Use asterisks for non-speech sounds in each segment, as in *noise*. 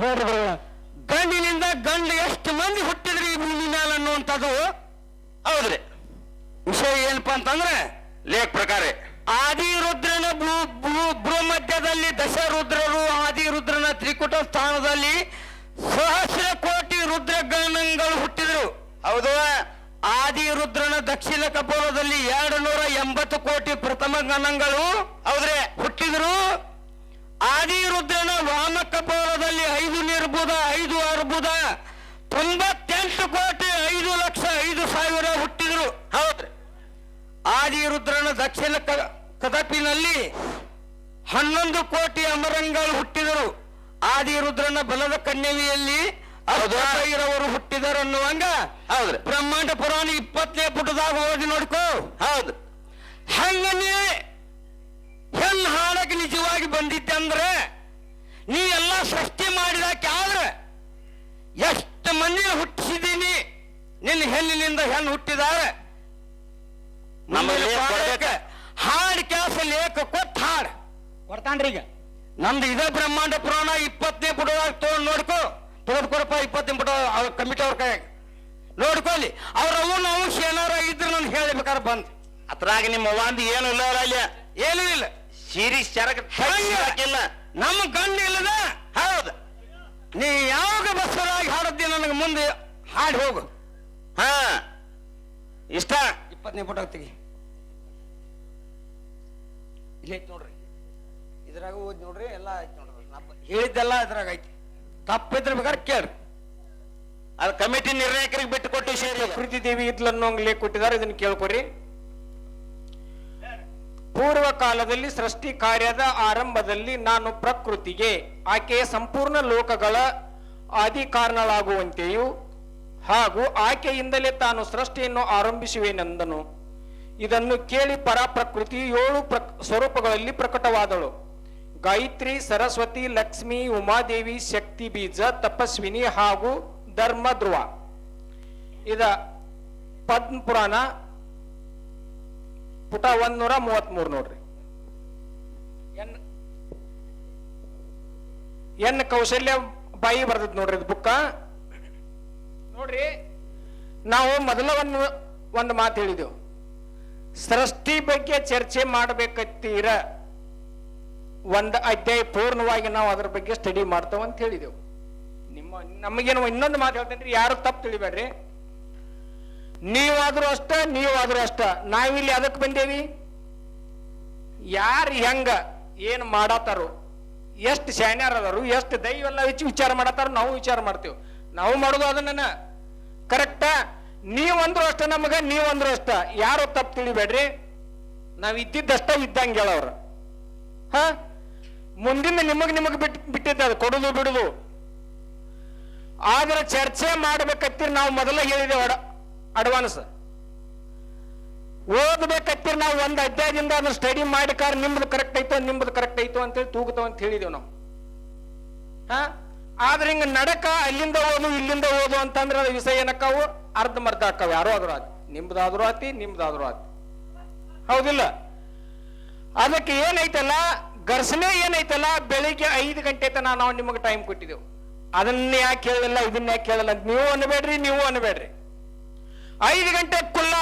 ಹೇಳ್ರಿ ಗಂಡಿನಿಂದ ಗಂಡು ಎಷ್ಟು ಮಂದಿ ಹುಟ್ಟಿದ್ರಿ ಈ ಭೂಮಿ ಮೇಲೆ ಅನ್ನುವಂಥದ್ದು? ಹೌದ್ರಿ. ವಿಷಯ ಏನಪ್ಪಾ ಅಂತಂದ್ರೆ ಲೇಖ ಪ್ರಕಾರ. ಆದಿರುದ್ರನ ಭೂ ಭೂ- ಭೂಮಧ್ಯದಲ್ಲಿ ದಶರುದ್ರರು ಆದಿರುದ್ರನ ತ್ರಿಕುಟ ಸ್ಥಾನದಲ್ಲಿ ಸಹಸ್ರ ಕೋಟಿ ರುದ್ರ ರುದ್ರಗಣಗಳು ಹುಟ್ಟಿದ್ರು. ಹೌದು. ಆದಿರುದ್ರನ ದಕ್ಷಿಣ ಕಪೋಲದಲ್ಲಿ ಎರಡು ನೂರ ಎಂಬತ್ತು ಕೋಟಿ ಪ್ರಥಮ ಗಣಗಳು ಹೌದ್ರೆ. ಹುಟ್ಟಿದರು. ಆದಿರುದ್ರನ ವಾಮ ಕಪೋಲದಲ್ಲಿ ಐದು ನಿರ್ಬುಧ ಐದು ಅರ್ಬುದ ತೊಂಬತ್ತೆಂಟು ಕೋಟಿ ಐದು ಲಕ್ಷ ಐದು ಸಾವಿರ ಹುಟ್ಟಿದ್ರು. ಹೌದ್ರಿ. ಆದಿರುದ್ರನ ದಕ್ಷಿಣ ಕದಪಿನಲ್ಲಿ ಹನ್ನೊಂದು ಕೋಟಿ ಅಮರಂಗಳು ಹುಟ್ಟಿದರು. ಆದಿರುದ್ರನ ಬಲದ ಕನ್ಯವಿಯಲ್ಲಿ ಅವರು ಹುಟ್ಟಿದರು ಅನ್ನುವಂಗ ಹೌದ್ರಿ. ಬ್ರಹ್ಮಾಂಡ ಪುರಾಣ ಇಪ್ಪತ್ತನೇ ಪುಟದಾಗ ಓದಿ ನೋಡ್ಕೋ. ಹೌದು. ಹಂಗನೇ ಹೆಣ್ಣು ಹಾಡಕ್ಕೆ ನಿಜವಾಗಿ ಬಂದಿದ್ದೆ ಅಂದ್ರೆ ನೀ ಎಲ್ಲ ಸೃಷ್ಟಿ ಮಾಡಿದಾಕೆ ಆದ್ರೆ ಎಷ್ಟು ಮಂದಿ ಹುಟ್ಟಿಸಿದೀನಿ ನಿನ್ನ ಹೆಣ್ಣಿನಿಂದ ಹೆಣ್ಣು ಹುಟ್ಟಿದಾರೆ. ಹಾಡ್ ಕೆಲಸ ಲೇಖ ಕೊಟ್ಟ ಹಾಡ್. ಕೊಡ್ತಾನ್ರಿ ಈಗ. ನಮ್ದು ಇದೇ ಬ್ರಹ್ಮಾಂಡ ಪುರಾಣ ಇಪ್ಪತ್ತನೇ ಪುಟದಾಗ ತಗೊಂಡ್ ನೋಡ್ಕೋ. ತೋಡ್ಕೊಡಪ್ಪ ಇಪ್ಪತ್ತನೇ ಪುಟ ಅವ್ರ ಕಮಿಟಿ ಅವ್ರ ಕೈ ನೋಡ್ಕೊಳ್ಳಿ ಅವ್ರ ಅವನ ಅಂಶ ಏನಾರ ಇದ್ರೆ ನಾನು ಹೇಳ್ಬೇಕಾದ್ರೆ ಬಂದ್. ಅದ್ರಾಗ ನಿಮ್ಮ ಒಂದು ಏನು ಇಲ್ಲ ಅಲ್ಲಿ. ಏನೂ ಇಲ್ಲ. ಸೀರಿ ಚರಕ ಹಾಕಿಲ್ಲ. ನಮ್ಮ ಗಂಡು ಇಲ್ಲದ? ಹೌದು. ನೀ ಯಾವಾಗ ಬಸವರಾಗಿ ಹಾಡದ್ದಿ ನನಗೆ ಮುಂದೆ? ಹಾಡಿ ಹೋಗು. ಹಾ. ಇಷ್ಟ? ಇಪ್ಪತ್ತನೇ ಪುಟ ತೆಗಿ. ಇಲ್ಲಿ ಐತಿ ನೋಡ್ರಿ. ಇದ್ರಾಗ ಓದಿ ನೋಡ್ರಿ ಎಲ್ಲ ಐತಿ ನೋಡ್ರಿ. ಹೇಳಿದ್ದೆಲ್ಲ ಇದ್ರಾಗ ಐತಿ. ತಪ್ಪಿದ್ರೆ ಬೇಕಾದ್ರೆ ಕೇಳ್ರಿ. ಅದು ಕಮಿಟಿ ನಿರ್ಣಾಯಕರಿಗೆ ಬಿಟ್ಟು ಕೊಟ್ಟು ಸೇರಿ. ಪ್ರಕೃತಿ ದೇವಿ ಇದ್ಲನ್ನು ಲೇಖ ಕೊಟ್ಟಿದ್ದಾರೆ ಇದನ್ನ ಕೇಳ್ಕೊರಿ ಪೂರ್ವ ಕಾಲದಲ್ಲಿ ಸೃಷ್ಟಿ ಕಾರ್ಯದ ಆರಂಭದಲ್ಲಿ ನಾನು ಪ್ರಕೃತಿಗೆ, ಆಕೆಯ ಸಂಪೂರ್ಣ ಲೋಕಗಳ ಆದಿ ಕಾರಣಳಾಗುವಂತೆಯೂ ಹಾಗೂ ಆಕೆಯಿಂದಲೇ ತಾನು ಸೃಷ್ಟಿಯನ್ನು ಆರಂಭಿಸುವೆನೆಂದನು. ಇದನ್ನು ಕೇಳಿ ಪರಾಪ್ರಕೃತಿ ಏಳು ಸ್ವರೂಪಗಳಲ್ಲಿ ಪ್ರಕಟವಾದಳು. ಗಾಯತ್ರಿ, ಸರಸ್ವತಿ, ಲಕ್ಷ್ಮಿ, ಉಮಾದೇವಿ, ಶಕ್ತಿ ಬೀಜ, ತಪಸ್ವಿನಿ ಹಾಗೂ ಧರ್ಮ ಧ್ರುವ ಇದ ಪದ್ಮ ಪುರಾಣ ಪುಟ ಒಂದ್ನೂರ ಮೂವತ್ಮೂರು ನೋಡ್ರಿ. ಎನ್ ಎನ್ ಕೌಶಲ್ಯ ಬಾಯಿ ಬರ್ದದ್ ನೋಡ್ರಿ ಇದು ಬುಕ್ಕ. ನೋಡ್ರಿ, ನಾವು ಮೊದಲ ಒಂದು ಒಂದು ಮಾತು ಹೇಳಿದೆವು. ಸೃಷ್ಟಿ ಬಗ್ಗೆ ಚರ್ಚೆ ಮಾಡಬೇಕತ್ತೀರ? ಒಂದು ಅಧ್ಯಾಯ ಪೂರ್ಣವಾಗಿ ನಾವು ಅದ್ರ ಬಗ್ಗೆ ಸ್ಟಡಿ ಮಾಡ್ತೇವೆ ಅಂತ ಹೇಳಿದೆವು. ನಿಮ್ಮ ನಮಗೇನು ಇನ್ನೊಂದು ಮಾತು ಹೇಳ್ತೇನೆ ಯಾರು ತಪ್ಪು ತಿಳಿಬೇಡ್ರಿ. ನೀವಾದ್ರೂ ಅಷ್ಟ ನೀವಾದ್ರೂ ಅಷ್ಟ. ನಾವಿಲ್ಲಿ ಅದಕ್ಕೆ ಬಂದೇವಿ? ಯಾರು ಹೆಂಗ ಏನು ಮಾಡತ್ತಾರು, ಎಷ್ಟು ಶಾನ್ಯಾರ ಅದಾರು, ಎಷ್ಟು ದೈವ ಎಲ್ಲ ಹೆಚ್ಚು ವಿಚಾರ ಮಾಡತ್ತಾರ, ನಾವು ವಿಚಾರ ಮಾಡ್ತೇವೆ. ನಾವು ಮಾಡೋದು ಅದನ್ನ. ಕರೆಕ್ಟಾ ನೀವಂದ್ರೂ ಅಷ್ಟ ನಮಗ, ನೀವಂದ್ರೂ ಅಷ್ಟ. ಯಾರು ತಪ್ಪು ತಿಳಿಬೇಡ್ರಿ? ನಾವು ಇದ್ದಿದ್ದಷ್ಟ ಇದ್ದಂಗೆ ಹೇಳವ್ರ ಹ? ಮುಂದಿನ ನಿಮಗ್ ನಿಮಗ್ ಬಿಟ್, ಬಿಟ್ಟಿದ್ದ ಅದು, ಕೊಡುದು ಬಿಡುದು. ಆದ್ರೆ ಚರ್ಚೆ ಮಾಡ್ಬೇಕತ್ತಿರ್ ನಾವು ಮೊದಲೇ ಹೇಳಿದೆ ಅಡ ಅಡ್ವಾನ್ಸ್. ಓದ್ಬೇಕತ್ತಿರ್ ನಾವು ಒಂದು ಅಧ್ಯಾಯದಿಂದ ಅದನ್ನ ಸ್ಟಡಿ ಮಾಡಿಕಾರ ನಿಮ್ದು ಕರೆಕ್ಟ್ ಐತೋ, ನಿಮ್ದು ಕರೆಕ್ಟ್ ಐತೋ ಅಂತೇಳಿ ತೂಗುತ್ತವ ಅಂತ ಹೇಳಿದೆವು ನಾವು. ಹಾ? ಆದ್ರೆ ಹಿಂಗ ನಡಕ, ಅಲ್ಲಿಂದ ಓದು, ಇಲ್ಲಿಂದ ಓದು ಅಂತಂದ್ರೆ ಅದು ವಿಷಯ ಏನಕ್ಕಾವು? ಅರ್ಧ ಮರ್ಧ ಆಕಾವು ಯಾರೋ ಆದ್ರೂ ಆತಿ ನಿಮ್ದಾದ್ರೂ ಆತಿ ನಿಮ್ದಾದ್ರೂ ಆತಿ ಹೌದಿಲ್ಲ? ಅದಕ್ಕೆ ಏನೈತಲ್ಲ, ಘರ್ಷಣೆ ಏನೈತಲ್ಲ, ಬೆಳಿಗ್ಗೆ ಐದು ಗಂಟೆ ತನ ನಾವು ನಿಮಗೆ ಟೈಮ್ ಕೊಟ್ಟಿದ್ದೆವು ಅದನ್ನ ಯಾಕೆ ಕೇಳಲಿಲ್ಲ, ಇದನ್ನ ಯಾಕೆ ಕೇಳಲ್ಲ ನೀವು ಅನ್ಬೇಡ್ರಿ ನೀವು ಅನ್ಬೇಡ್ರಿ ಐದು ಗಂಟೆ ಕುಲ್ಲ.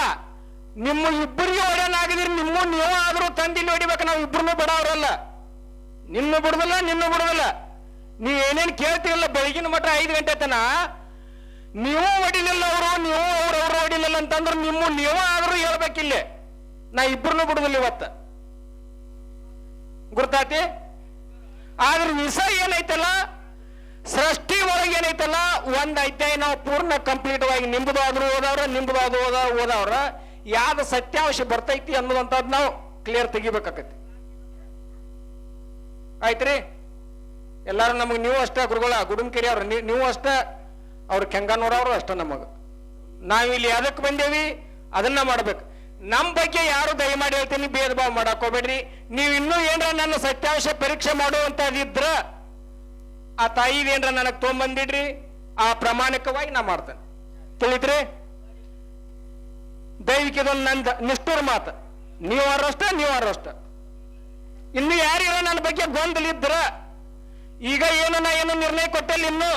ನಿಮ್ಮ ಇಬ್ಬರಿಗೆ ಒಡೆಯನಾಗಿದ್ರೆ ನಿಮ್ಮ ನೀವು ಆದರೂ ತಂದಿಲ್ಲಿ ಹೊಡಿಬೇಕು, ನಾವು ಇಬ್ಬರನ್ನೂ ಬಿಡೋರಲ್ಲ ನಿನ್ನ ಬಿಡುದಿಲ್ಲ ನಿನ್ನ ಬಿಡುದಿಲ್ಲ. ನೀ ಏನೇನು ಕೇಳ್ತೀವಲ್ಲ ಬೆಳಗಿನ ಮಟ್ಟ ಐದು ಗಂಟೆ ತನ. ನೀವು ಹೊಡಿಲಿಲ್ಲ ಅವರು, ನೀವು ಅವ್ರು, ಅವರು ಹೊಡಿಲಿಲ್ಲ ಅಂತಂದ್ರೆ ನಿಮ್ಮ ನೀವು ಆದರೂ ಹೇಳ್ಬೇಕಿಲ್ಲೇ. ನಾ ಇಬ್ಬರನ್ನು ಬಿಡುದಿಲ್ಲ ಇವತ್ತ. ಗುರ್ತಾತಿ, ಆದ್ರೆ ವಿಷಯ ಏನೈತಲ್ಲ? ಸೃಷ್ಟಿ ಒಳಗೆ ಏನೈತಲ್ಲ? ಒಂದ್ ಅಧ್ಯಾಯ ನಾವು ಪೂರ್ಣ ಕಂಪ್ಲೀಟ್ ಆಗಿ ನಿಂಬುದಾದ್ರು ಓದವ್ರ ನಿಂಬುದಾದ್ರು ಓದ, ಓದವ್ರ. ಯಾವ್ದು ಸತ್ಯಾಂಶ ಬರ್ತೈತಿ ಅನ್ನೋದಂಥದ್ದು ನಾವು ಕ್ಲಿಯರ್ ತೆಗಿಬೇಕಾಕತಿ ಆಯ್ತ್ರಿ? ಎಲ್ಲಾರು ನಮಗೆ ನೀವು ಅಷ್ಟ ಗುರುಗಳ ಗುಡುಂಕೇರಿ ಅವ್ರ ನೀವು ಅಷ್ಟ ಅವ್ರ ಕೆಂಗನೂರವ್ರು ಅಷ್ಟ ನಮಗ. ಇಲ್ಲಿ ಅದಕ್ಕೆ ಬಂದೇವಿ? ಅದನ್ನ ಮಾಡ್ಬೇಕು. ನಮ್ ಬಗ್ಗೆ ಯಾರು ದಯಮಾಡಿ ಹೇಳ್ತೀನಿ ಭೇದ ಭಾವ ಮಾಡಕ್ ನೀವು ಇನ್ನೂ ಏನ್ರ ನನ್ನ ಸತ್ಯಾಂಶ ಪರೀಕ್ಷೆ ಮಾಡುವಂತದಿದ್ರ ಆ ತಾಯಿದೇನ್ರ ನನಗೆ ತೊಗೊಂಬಂದಿಡ್ರಿ? ಆ ಪ್ರಾಮಾಣಿಕವಾಗಿ ನಾ ಮಾಡ್ತೇನೆ. ತಿಳಿತ್ರಿ? ದೈವಿಕ ಇದೊಂದು ನಂದ ನಿಷ್ಠುರ ಮಾತು. ನೀವು ಅರಷ್ಟ ನೀವು ಅರಷ್ಟ ಇನ್ನು ಯಾರಿರ ನನ್ನ ಬಗ್ಗೆ ಗೊಂದಲ ಇದ್ರ ಈಗ ಏನು ನಾ ಏನು ನಿರ್ಣಯ ಕೊಟ್ಟಲ್ಲಿ ಇನ್ನು?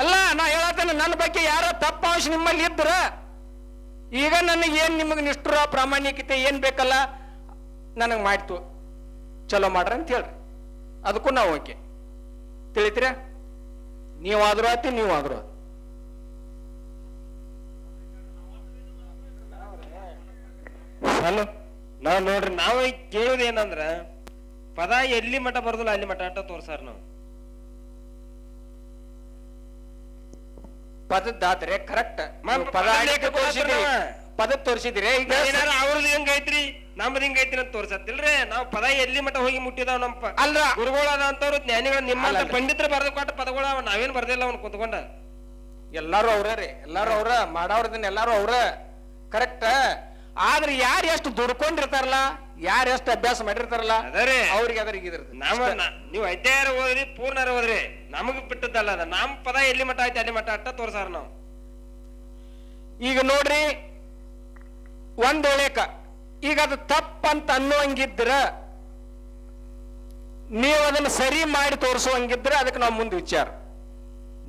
ಅಲ್ಲ, ನಾ ಹೇಳತ್ತೇನೆ, ನನ್ನ ಬಗ್ಗೆ ಯಾರ ತಪ್ಪ ಅಂಶ ನಿಮ್ಮಲ್ಲಿ ಇದ್ರ, ಈಗ ನನಗೆ ಏನ್ ನಿಮಗೆ ನಿಷ್ಠುರ, ಪ್ರಾಮಾಣಿಕತೆ ಏನ್ ಬೇಕಲ್ಲ, ನನಗೆ ಮಾಡ್ತು. ಚಲೋ ಮಾಡ್ರಿ ಅಂತ ಹೇಳ್ರಿ. ಅದಕ್ಕೂ ನಾವು ಓಕೆ. ತಿಳಿತೀರ? ನೀವಾದ್ರೂ ಆತಿ ನೀವಾದ್ರೂ ಆತಿ ಹಲೋ ನಾವ್ ನೋಡ್ರಿ ನಾವ್ ಕೇಳೋದು ಏನಂದ್ರ ಪದ ಎಲ್ಲಿ ಮಠ ಬರ್ದಲ್ಲ ಅಲ್ಲಿ ಮಠ ಅಂತ ತೋರ್ಸಾರ ನಾವು. ಪದದ್ದಾದ್ರೆ ಕರೆಕ್ಟ್ ಪದ ಪದ ತೋರಿಸಿದ್ರಿ ಪದ ತೋರಿಸಿದಿರಿ ಈಗ ಅವ್ರದ್ದು ಹೆಂಗ್ ಐತ್ರಿ? ನಮ್ದು ಹಿಂಗ್ ಐತಿ ಅಂತ ತೋರ್ಸತ್ತಿಲ್ರಿ? ನಾವ್ ಪದ ಎಲ್ಲಿ ಮಠ ಹೋಗಿ ಮುಟ್ಟಿದಾವ್ ನಮ್ಮ ಅಲ್ರ ಗುರುಗಳಾದ ಅಂತವ್ರು ಜ್ಞಾನಿಗಳು ನಿಮ್ಮ. ಪಂಡಿತರು ಬರೆದು ಕೊಟ್ಟ ಪದಗಳ ನಾವೇನ್ ಬರ್ದಿಲ್ಲ ಅವ್ನ ಕುತ್ಕೊಂಡ. ಎಲ್ಲಾರು ಅವ್ರ ರೀ ಎಲ್ಲಾರು ಅವ್ರ. ಮಾಡವ್ರದನ್ನ ಎಲ್ಲಾರು ಅವ್ರ. ಕರೆಕ್ಟ್ ಆದ್ರೆ ಯಾರು ಎಷ್ಟು ದುಡ್ಕೊಂಡಿರ್ತಾರಲ್ಲ ಯಾರು ಎಷ್ಟು ಅಭ್ಯಾಸ ಮಾಡಿರ್ತಾರಲ್ಲ ಅವ್ರಿಗೆ ಅದ್ರಿಗೆ ನಮ್ಮ ನಾವ ಅಧ್ಯಾಯರ ಓದ್ರಿ ಪೂರ್ಣರ ಓದ್ರಿ ನಮಗ್ ಬಿಟ್ಟದ್ದಲ್ಲ ಅದ ನಮ್ ಪದ ಎಲ್ಲಿ ಮಠ ಐತಿ ಅಲ್ಲಿ ಮಠ ಅಟ್ಟ ತೋರ್ಸಾರ ನಾವು. ಈಗ ನೋಡ್ರಿ ಒಂದ್ ವೇಳೆಕ ಈಗ ಅದು ತಪ್ಪಂತ ಅನ್ನುವಂಗಿದ್ರೆ ನೀವು ಅದನ್ನು ಸರಿ ಮಾಡಿ ತೋರಿಸುವಂಗಿದ್ರೆ ಅದಕ್ಕೆ ನಾವು ಮುಂದೆ ವಿಚಾರ.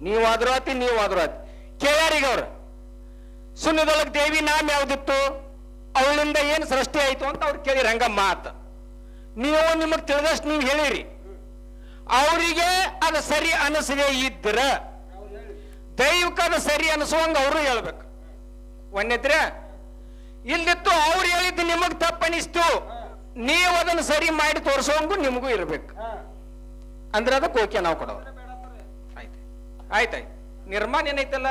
ನೀವಾದ್ರೂ ಆತಿ ನೀವಾದ್ರೂ ಆತಿ. ಕೇಳ್ಯಾರೀಗ ಅವ್ರು? ಸುನ್ನದೊಳಗೆ ದೇವಿ ನಾಮ ಯಾವ್ದಿತ್ತು? ಅವಳಿಂದ ಏನು ಸೃಷ್ಟಿ ಆಯ್ತು ಅಂತ ಅವ್ರು ಕೇಳಿರಿ ಹಂಗ ಮಾತು. ನೀವು ನಿಮಗೆ ತಿಳಿದಷ್ಟು ನೀವು ಹೇಳಿರಿ. ಅವರಿಗೆ ಅದು ಸರಿ ಅನಿಸದೆ ಇದ್ರೆ ದೈವಕ್ಕೆ ಅದು ಸರಿ ಅನಿಸುವಂಗ ಅವರು ಹೇಳ್ಬೇಕು. ಒಂದಿದ್ರೆ ಇಲ್ಲಿತ್ತು ಅವ್ರು ಹೇಳಿದ್ದು ನಿಮಗ್ ತಪ್ಪನಿಸ್ತು. ನೀವು ಅದನ್ನ ಸರಿ ಮಾಡಿ ತೋರಿಸೋಂಗು ನಿಮಗೂ ಇರ್ಬೇಕು. ಅಂದ್ರೆ ಅದಕ್ಕೆ ಓಕೆ ನಾವು ಕೊಡೋದು. ಆಯ್ತು. ಆಯ್ತಾಯ್ತು. ನಿರ್ಮಾಣ ಏನೈತಲ್ಲ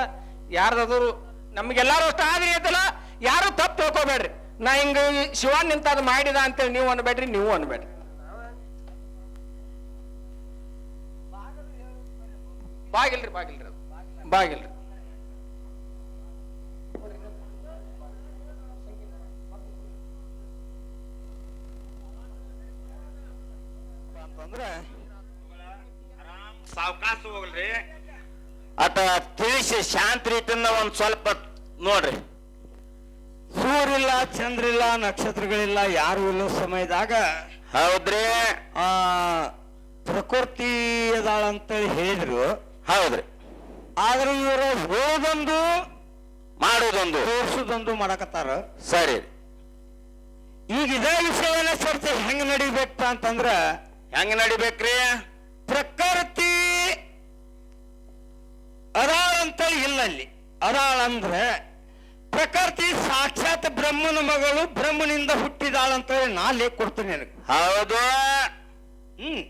ಯಾರ್ದಾದ್ರು ನಮ್ಗೆಲ್ಲಾರು ಅಷ್ಟು ಆದ್ರೆ ಐತಲ್ಲ ಯಾರು ತಪ್ಪು ತಿಳ್ಕೊಬೇಡ್ರಿ. ನಾ ಹಿಂಗ ಶಿವ ನಿಂತ ಅದು ಮಾಡಿದ ಅಂತೇಳಿ ನೀವು ಅನ್ಬೇಡ್ರಿ ನೀವು ಅನ್ಬೇಡ್ರಿ. ಬಾಗಿಲ್ರಿ ಬಾಗಿಲ್ರಿ ಅದು. ಬಾಗಿಲ್ರಿ. ಅಂತಂದ್ರೆ ಸಾವಕಾಶ ಹೋಗ್ರಿ ಅಟ ತಿಳಿಸಿ ಶಾಂತ ರೀತಿಯಿಂದ ಒಂದ್ ಸ್ವಲ್ಪ ನೋಡ್ರಿ. ಸೂರಿಲ್ಲ ಚಂದ್ರಿಲ್ಲ ನಕ್ಷತ್ರಗಳಿಲ್ಲ ಯಾರು ಇಲ್ಲ ಸಮಯದಾಗ. ಹೌದ್ರಿ. ಆ ಪ್ರಕೃತಿ ಅದಾಳ ಅಂತೇಳಿ ಹೇಳಿದ್ರು. ಹೌದ್ರಿ. ಆದ್ರೆ ಇವರು ಹೋದೊಂದು ಮಾಡೋದೊಂದು. ತೋರಿಸೋದೊಂದು ಮಾಡಕತ್ತಾರ. ಸರಿ. ಈಗ ಇದೇ ವಿಷಯವನ್ನ ಚರ್ಚೆ ಹೆಂಗ್ ನಡಿಬೇಕಪ್ಪ ಅಂತಂದ್ರ ಹೆಂಗ್ ನಡಿಬೇಕ್ರಿ? ಪ್ರಕೃತಿ ಅದಾಳಂತ ಇಲ್ಲ ಅಲ್ಲಿ ಅದಾಳ ಅಂದ್ರೆ ಪ್ರಕೃತಿ ಸಾಕ್ಷಾತ್ ಬ್ರಹ್ಮನ ಮಗಳು ಬ್ರಹ್ಮನಿಂದ ಹುಟ್ಟಿದಾಳ ಅಂತ ಹೇಳಿ ನಾ ಲೇಖ ಕೊಡ್ತೀನಿ ನನಗೆ. ಹೌದು. ಹ್ಮ್.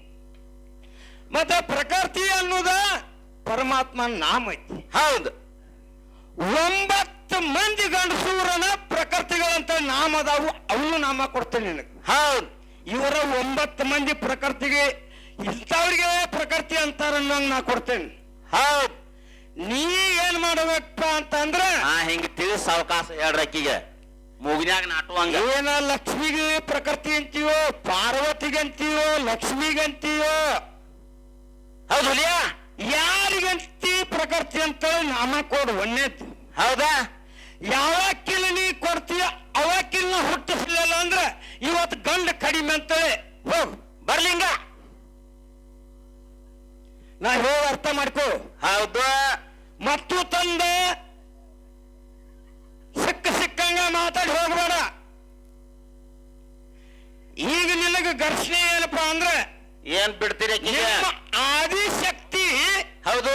ಮತ್ತೆ ಪ್ರಕೃತಿ ಅನ್ನೋದ ಪರಮಾತ್ಮನ ನಾಮ ಐತಿ. ಹೌದು. ಒಂಬತ್ತು ಮಂದಿ ಗಂಡಸೂರನ ಪ್ರಕೃತಿಗಳಂತ ನಾಮ ಅದಾವು ಅವನು ನಾಮ ಕೊಡ್ತೇನೆ ನಿನಗೆ. ಹೌದು. ಇವರ ಒಂಬತ್ತು ಮಂದಿ ಪ್ರಕೃತಿಗೆ ಇಂಥವ್ರಿಗೆ ಪ್ರಕೃತಿ ಅಂತಾರ ನಾ ಕೊಡ್ತೇನೆ. ಹೌದು. ನೀ ಏನ್ ಮಾಡ್ಬೇಕಪ್ಪ ಅಂತಂದ್ರ ಹಾ ಹಿಂಗ ತಿಳಿಸ್ ಅವಕಾಶ ಹೇಳ್ರಕ್ಕಿಗೆ. ಮೂಗಿನಾಗ ನಾಟುವಂಗ ಏನ ಲಕ್ಷ್ಮಿಗೆ ಪ್ರಕೃತಿ ಅಂತೀವೋ ಪಾರ್ವತಿಗೆ ಅಂತೀವೋ ಲಕ್ಷ್ಮಿಗೆ ಅಂತೀವೋ? ಹೌದು ಯಾರಿಗಂತಿ ಪ್ರಕೃತಿ ಅಂತೇಳಿ ನಾಮ ಕೊಡು ಒಂದೇ ಹೌದಾ? ಯಾವಕ್ಕಿಲ್ಲ ನೀ ಕೊಡ್ತೀಯ? ಅವಕ್ಕಿಲ್ಲ ಹುಟ್ಟಿಸಲಿಲ್ಲ ಅಂದ್ರೆ ಇವತ್ತು ಗಂಡ ಕಡಿಮೆ ಅಂತೇಳಿ ಹೋಗ್ ಬರ್ಲಿಂಗ. ನಾ ಹೇಳ ಅರ್ಥ ಮಾಡ್ಕೋ. ಹೌದು. ಮತ್ತು ತಂದ ಸಿಕ್ಕ ಸಿಕ್ಕಂಗ ಮಾತಾಡಿ ಹೋಗ್ಬೇಡ. ಈಗ ನಿನಗೆ ಘರ್ಷಣೆ ಏನಪ್ಪಾ ಅಂದ್ರೆ ಏನ್ ಬಿಡ್ತೀರಿ ಆದಿಶಕ್ತಿ ಹೌದು.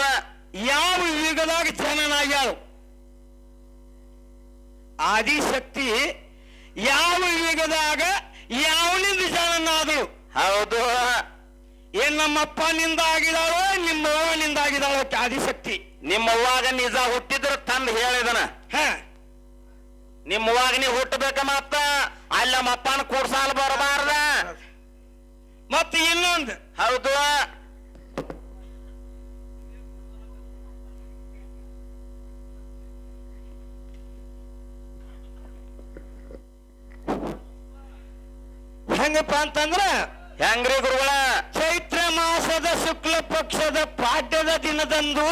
ಯಾವ ಯುಗದಾಗ ಜನನಾಗ್ಯಾಳು? ಆದಿಶಕ್ತಿ ಯಾವ ಯುಗದಾಗ ಯಾವನಿಂದ ಜನನಾದಳು ಹೌದು. ಏನ್ ನಮ್ಮಪ್ಪನಿಂದ ಆಗಿದಾಳೋ ನಿಮ್ಮ ನಿಂದ ಆಗಿದಾಳೋ ಆದಿಶಕ್ತಿ? ನಿಮ್ಮವ್ವಾಗ ನಿಜ ಹುಟ್ಟಿದ್ರು ತಂದು ಹೇಳಿದನ. ಹ. ನಿಮ್ಮ ಅವ್ವಾಗ ನೀ ಹುಟ್ಟಬೇಕ ಮತ್ತ? ಅಲ್ಲಿ ನಮ್ಮಪ್ಪನ ಕೂಡ್ಸಾಲ ಬರಬಾರ್ದ. ಮತ್ತೆ ಇನ್ನೊಂದು. ಹೌದು. ಹೆಂಗಪ್ಪ ಅಂತಂದ್ರ ಹೆಂಗ್ರಿ ಗುರುಗಳ? ಚೈತ್ರ ಮಾಸದ ಶುಕ್ಲ ಪಕ್ಷದ ಪಾಠ್ಯದ ದಿನದಂದು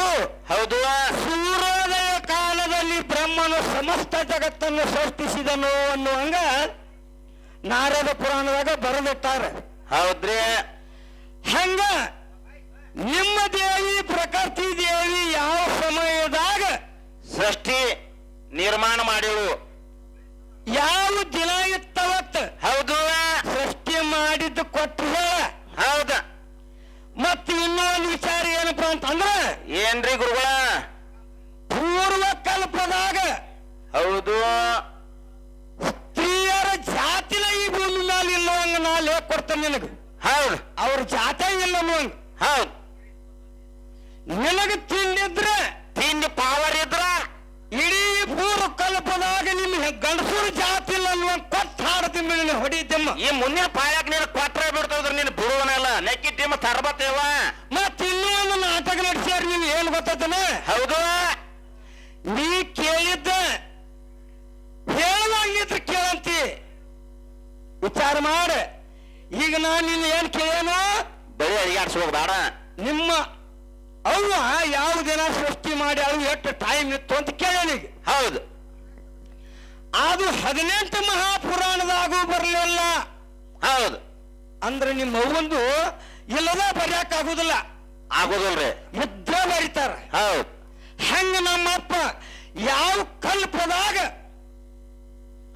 ಹೌದು. ಸೂರ್ಯೋದಯ ಕಾಲದಲ್ಲಿ ಬ್ರಹ್ಮನು ಸಮಸ್ತ ಜಗತ್ತನ್ನು ಸೃಷ್ಟಿಸಿದನು ಅನ್ನುವಂಗ ನಾರದ ಪುರಾಣದಾಗ ಬರೆದಿಟ್ಟಾರೆ. ಹೌದ್ರಿ. ಹಂಗ ನಿಮ್ಮ ದೇವಿ ಪ್ರಕೃತಿ ದೇವಿ ಯಾವ ಸಮಯದಾಗ ಸೃಷ್ಟಿ ನಿರ್ಮಾಣ ಮಾಡಿವು ಯಾವ ದಿನ ಇತ್ತವತ್ತ ಹೌದು ಸೃಷ್ಟಿ ಕೊಟ್ಟು ಹೇಳ ಹೌದ. ಮತ್ತೆ ಇನ್ನೊಂದು ವಿಚಾರ ಏನಪ್ಪ ಅಂತಂದ್ರ ಏನ್ರಿ ಗುರುಗಳ? ಪೂರ್ವ ಕಲ್ಪದಾಗ ಹೌದು. ಸ್ತ್ರೀಯರ ಜಾತಿನ ಈ ಭೂಮಿ ಮೇಲೆ ಇಲ್ಲ ಹಂಗ ನಾ ಲೇಖ ಕೊಡ್ತೇನೆ ನಿನಗೆ. ಹೌದು. ಅವ್ರ ಜಾತಿ ಇಲ್ಲ ಅನ್ನುವಂಗ ಹೌದು. ನಿನಗ ತಿಂದಿದ್ರ ತಿಂಡಿ ಪಾವರ್ ಇದ್ರ? ಇಡೀ ಪೂರ್ವ ಕಲ್ಪದಾಗ ನಿನ್ನ ಗಂಡಸೂರು ಜಾತಿ ಇಲ್ಲ ಅನ್ನುವಂಗ ಕೊಟ್ಟು ಹಾಡ್ತೀನಿ ಹೊಡಿತಮ್ಮ. ಈ ಮುಂದಿನ ಪಾಯಕ್ ನೀನು ಕೊಟ್ರ ನಿನ್ನ ನೀನು ಬಿಡುವನಲ್ಲ ನೆಕ್ಕಿ ಟೀಮ್ ತರ್ಬತ್ತೇವ? ಮತ್ತ ಇನ್ನೂ ಒಂದು ನಾಟಕ ನಡೆಸ್ಯಾರ ನೀವು ಏನ್ ಗೊತ್ತದನ ಹೌದು. ನೀ ಕೇಳಿದ್ದ ಹೇಳುವಂಗಿದ್ರೆ ಕೇಳಂತಿ. ವಿಚಾರ ಮಾಡ. ಈಗ ನಾನು ನಿನ್ನ ಏನ್ ಕೇಳೇನ? ಬರೀ ಅಡಿಗಾಡ್ಸ್ಬೇಕು ಬೇಡ. ನಿಮ್ಮ ಅವ್ವ ಯಾವ ದಿನ ಸೃಷ್ಟಿ ಮಾಡಿ ಅವು ಎಷ್ಟು ಟೈಮ್ ಇತ್ತು ಅಂತ ಕೇಳೀಗ ಹೌದು. ಅದು ಹದಿನೆಂಟು ಮಹಾಪುರಾಣದಾಗೂ ಬರಲಿಲ್ಲ. ಹೌದು. ಅಂದ್ರೆ ನಿಮ್ಮ ಅವ್ವಂದು ಇಲ್ಲದ ಬರ್ಯಾಕ ಆಗುದಿಲ್ಲ. ಆಗೋದಲ್ರಿ. ಮುದ್ದ ಬರೀತಾರ. ಹೌದು. ಹೆಂಗ ನಮ್ಮಪ್ಪ ಯಾವ ಕಲ್ಪದಾಗ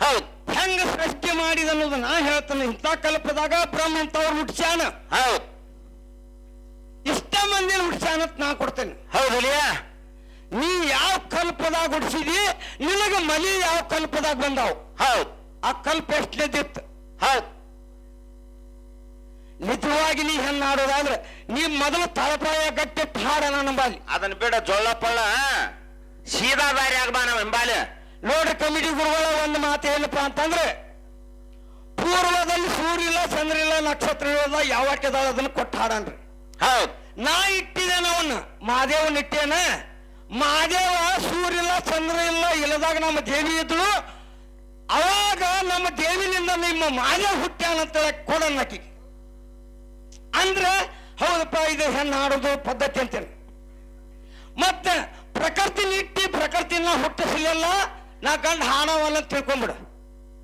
ಹೌದು. ಹೆಂಗ ಸೃಷ್ಟಿ ಮಾಡಿದ ಅನ್ನೋದು ನಾ ಹೇಳ್ತೇನೆ. ಇಂಥ ಕಲ್ಪದಾಗ ಬ್ರಹ್ಮ ಅಂತವ್ರು ಹುಟ್ಸ್ಯಾನ. ಹೌದು. ಇಷ್ಟ ಮಂದಿನ ಹುಟ್ಸ್ಯಾನ ಅಂತ ನಾ ಕೊಡ್ತೇನೆ. ಹೌದಲ್ಲ ನೀ ಯಾವ ಕಲ್ಪದಾಗ ಹುಡ್ಸಿದಿ ನಿನಗ ಮಲಿ ಯಾವ ಕಲ್ಪದಾಗ ಬಂದಾವ್? ಹೌದು. ಆ ಕಲ್ಪ ಎಷ್ಟನೇದಿತ್ತು ಹೌದು. ನಿಜವಾಗಿ ನೀ ಹೆಣ್ಣಾಡೋದಾದ್ರೆ ನೀ ಮೊದಲು ತಳಪಾಯ ಗಟ್ಟಿ ಹಾಡನ ನಂಬಾಲಿ ಬಾಲಿ ಅದನ್ನ ಬಿಡ ಜೊಳ್ಳ ಪಳ್ಳ ಸೀದಾ ದಾರಿ ಆಗ್ಬಾ ನಾವು ಎಂಬಾಲಿ ನೋಡ್ರಿ ಕಮಿಟಿ ಗುರುಗಳ ಒಂದು ಮಾತು ಏನಪ್ಪಾ ಅಂತಂದ್ರೆ ಪೂರ್ವದಲ್ಲಿ ಸೂರ್ಯ ಇಲ್ಲ ಚಂದ್ರ ಇಲ್ಲ ನಕ್ಷತ್ರ ಇಲ್ಲ ಯಾವಕ್ಕೆದಾಳ ಅದನ್ನ ಕೊಟ್ಟು ಹಾಡನ್ರಿ. ಹೌದು. ನಾ ಇಟ್ಟಿದ್ದೇನೆ ಅವನ್ನ ಮಹಾದೇವನ್ ಇಟ್ಟೇನ ಮಹಾದೇವ ಸೂರ್ಯ ಇಲ್ಲ ಚಂದ್ರ ಇಲ್ಲ ಇಲ್ಲದಾಗ ನಮ್ಮ ದೇವಿ ಇದ್ಳು. ಅವಾಗ ನಮ್ಮ ದೇವಿನಿಂದ ನಿಮ್ಮ ಮಹಾದೇವ ಹುಟ್ಟ್ಯಾನಂತ ಕೊಡನ್ನಕಿ ಅಂದ್ರೆ ಹೌದಪ್ಪ ಇದು ಹೆಣ್ಣು ಆಡೋದು ಪದ್ಧತಿ ಅಂತೇನೆ ಮತ್ತೆ ಪ್ರಕೃತಿ ಇಟ್ಟಿ ಪ್ರಕೃತಿನ ಹುಟ್ಟಿಸಲಿಲ್ಲ ನಾ ಗಂಡ ಹಾಡವಲ್ಲ ಅಂತ ತಿಳ್ಕೊಂಬಿಡ.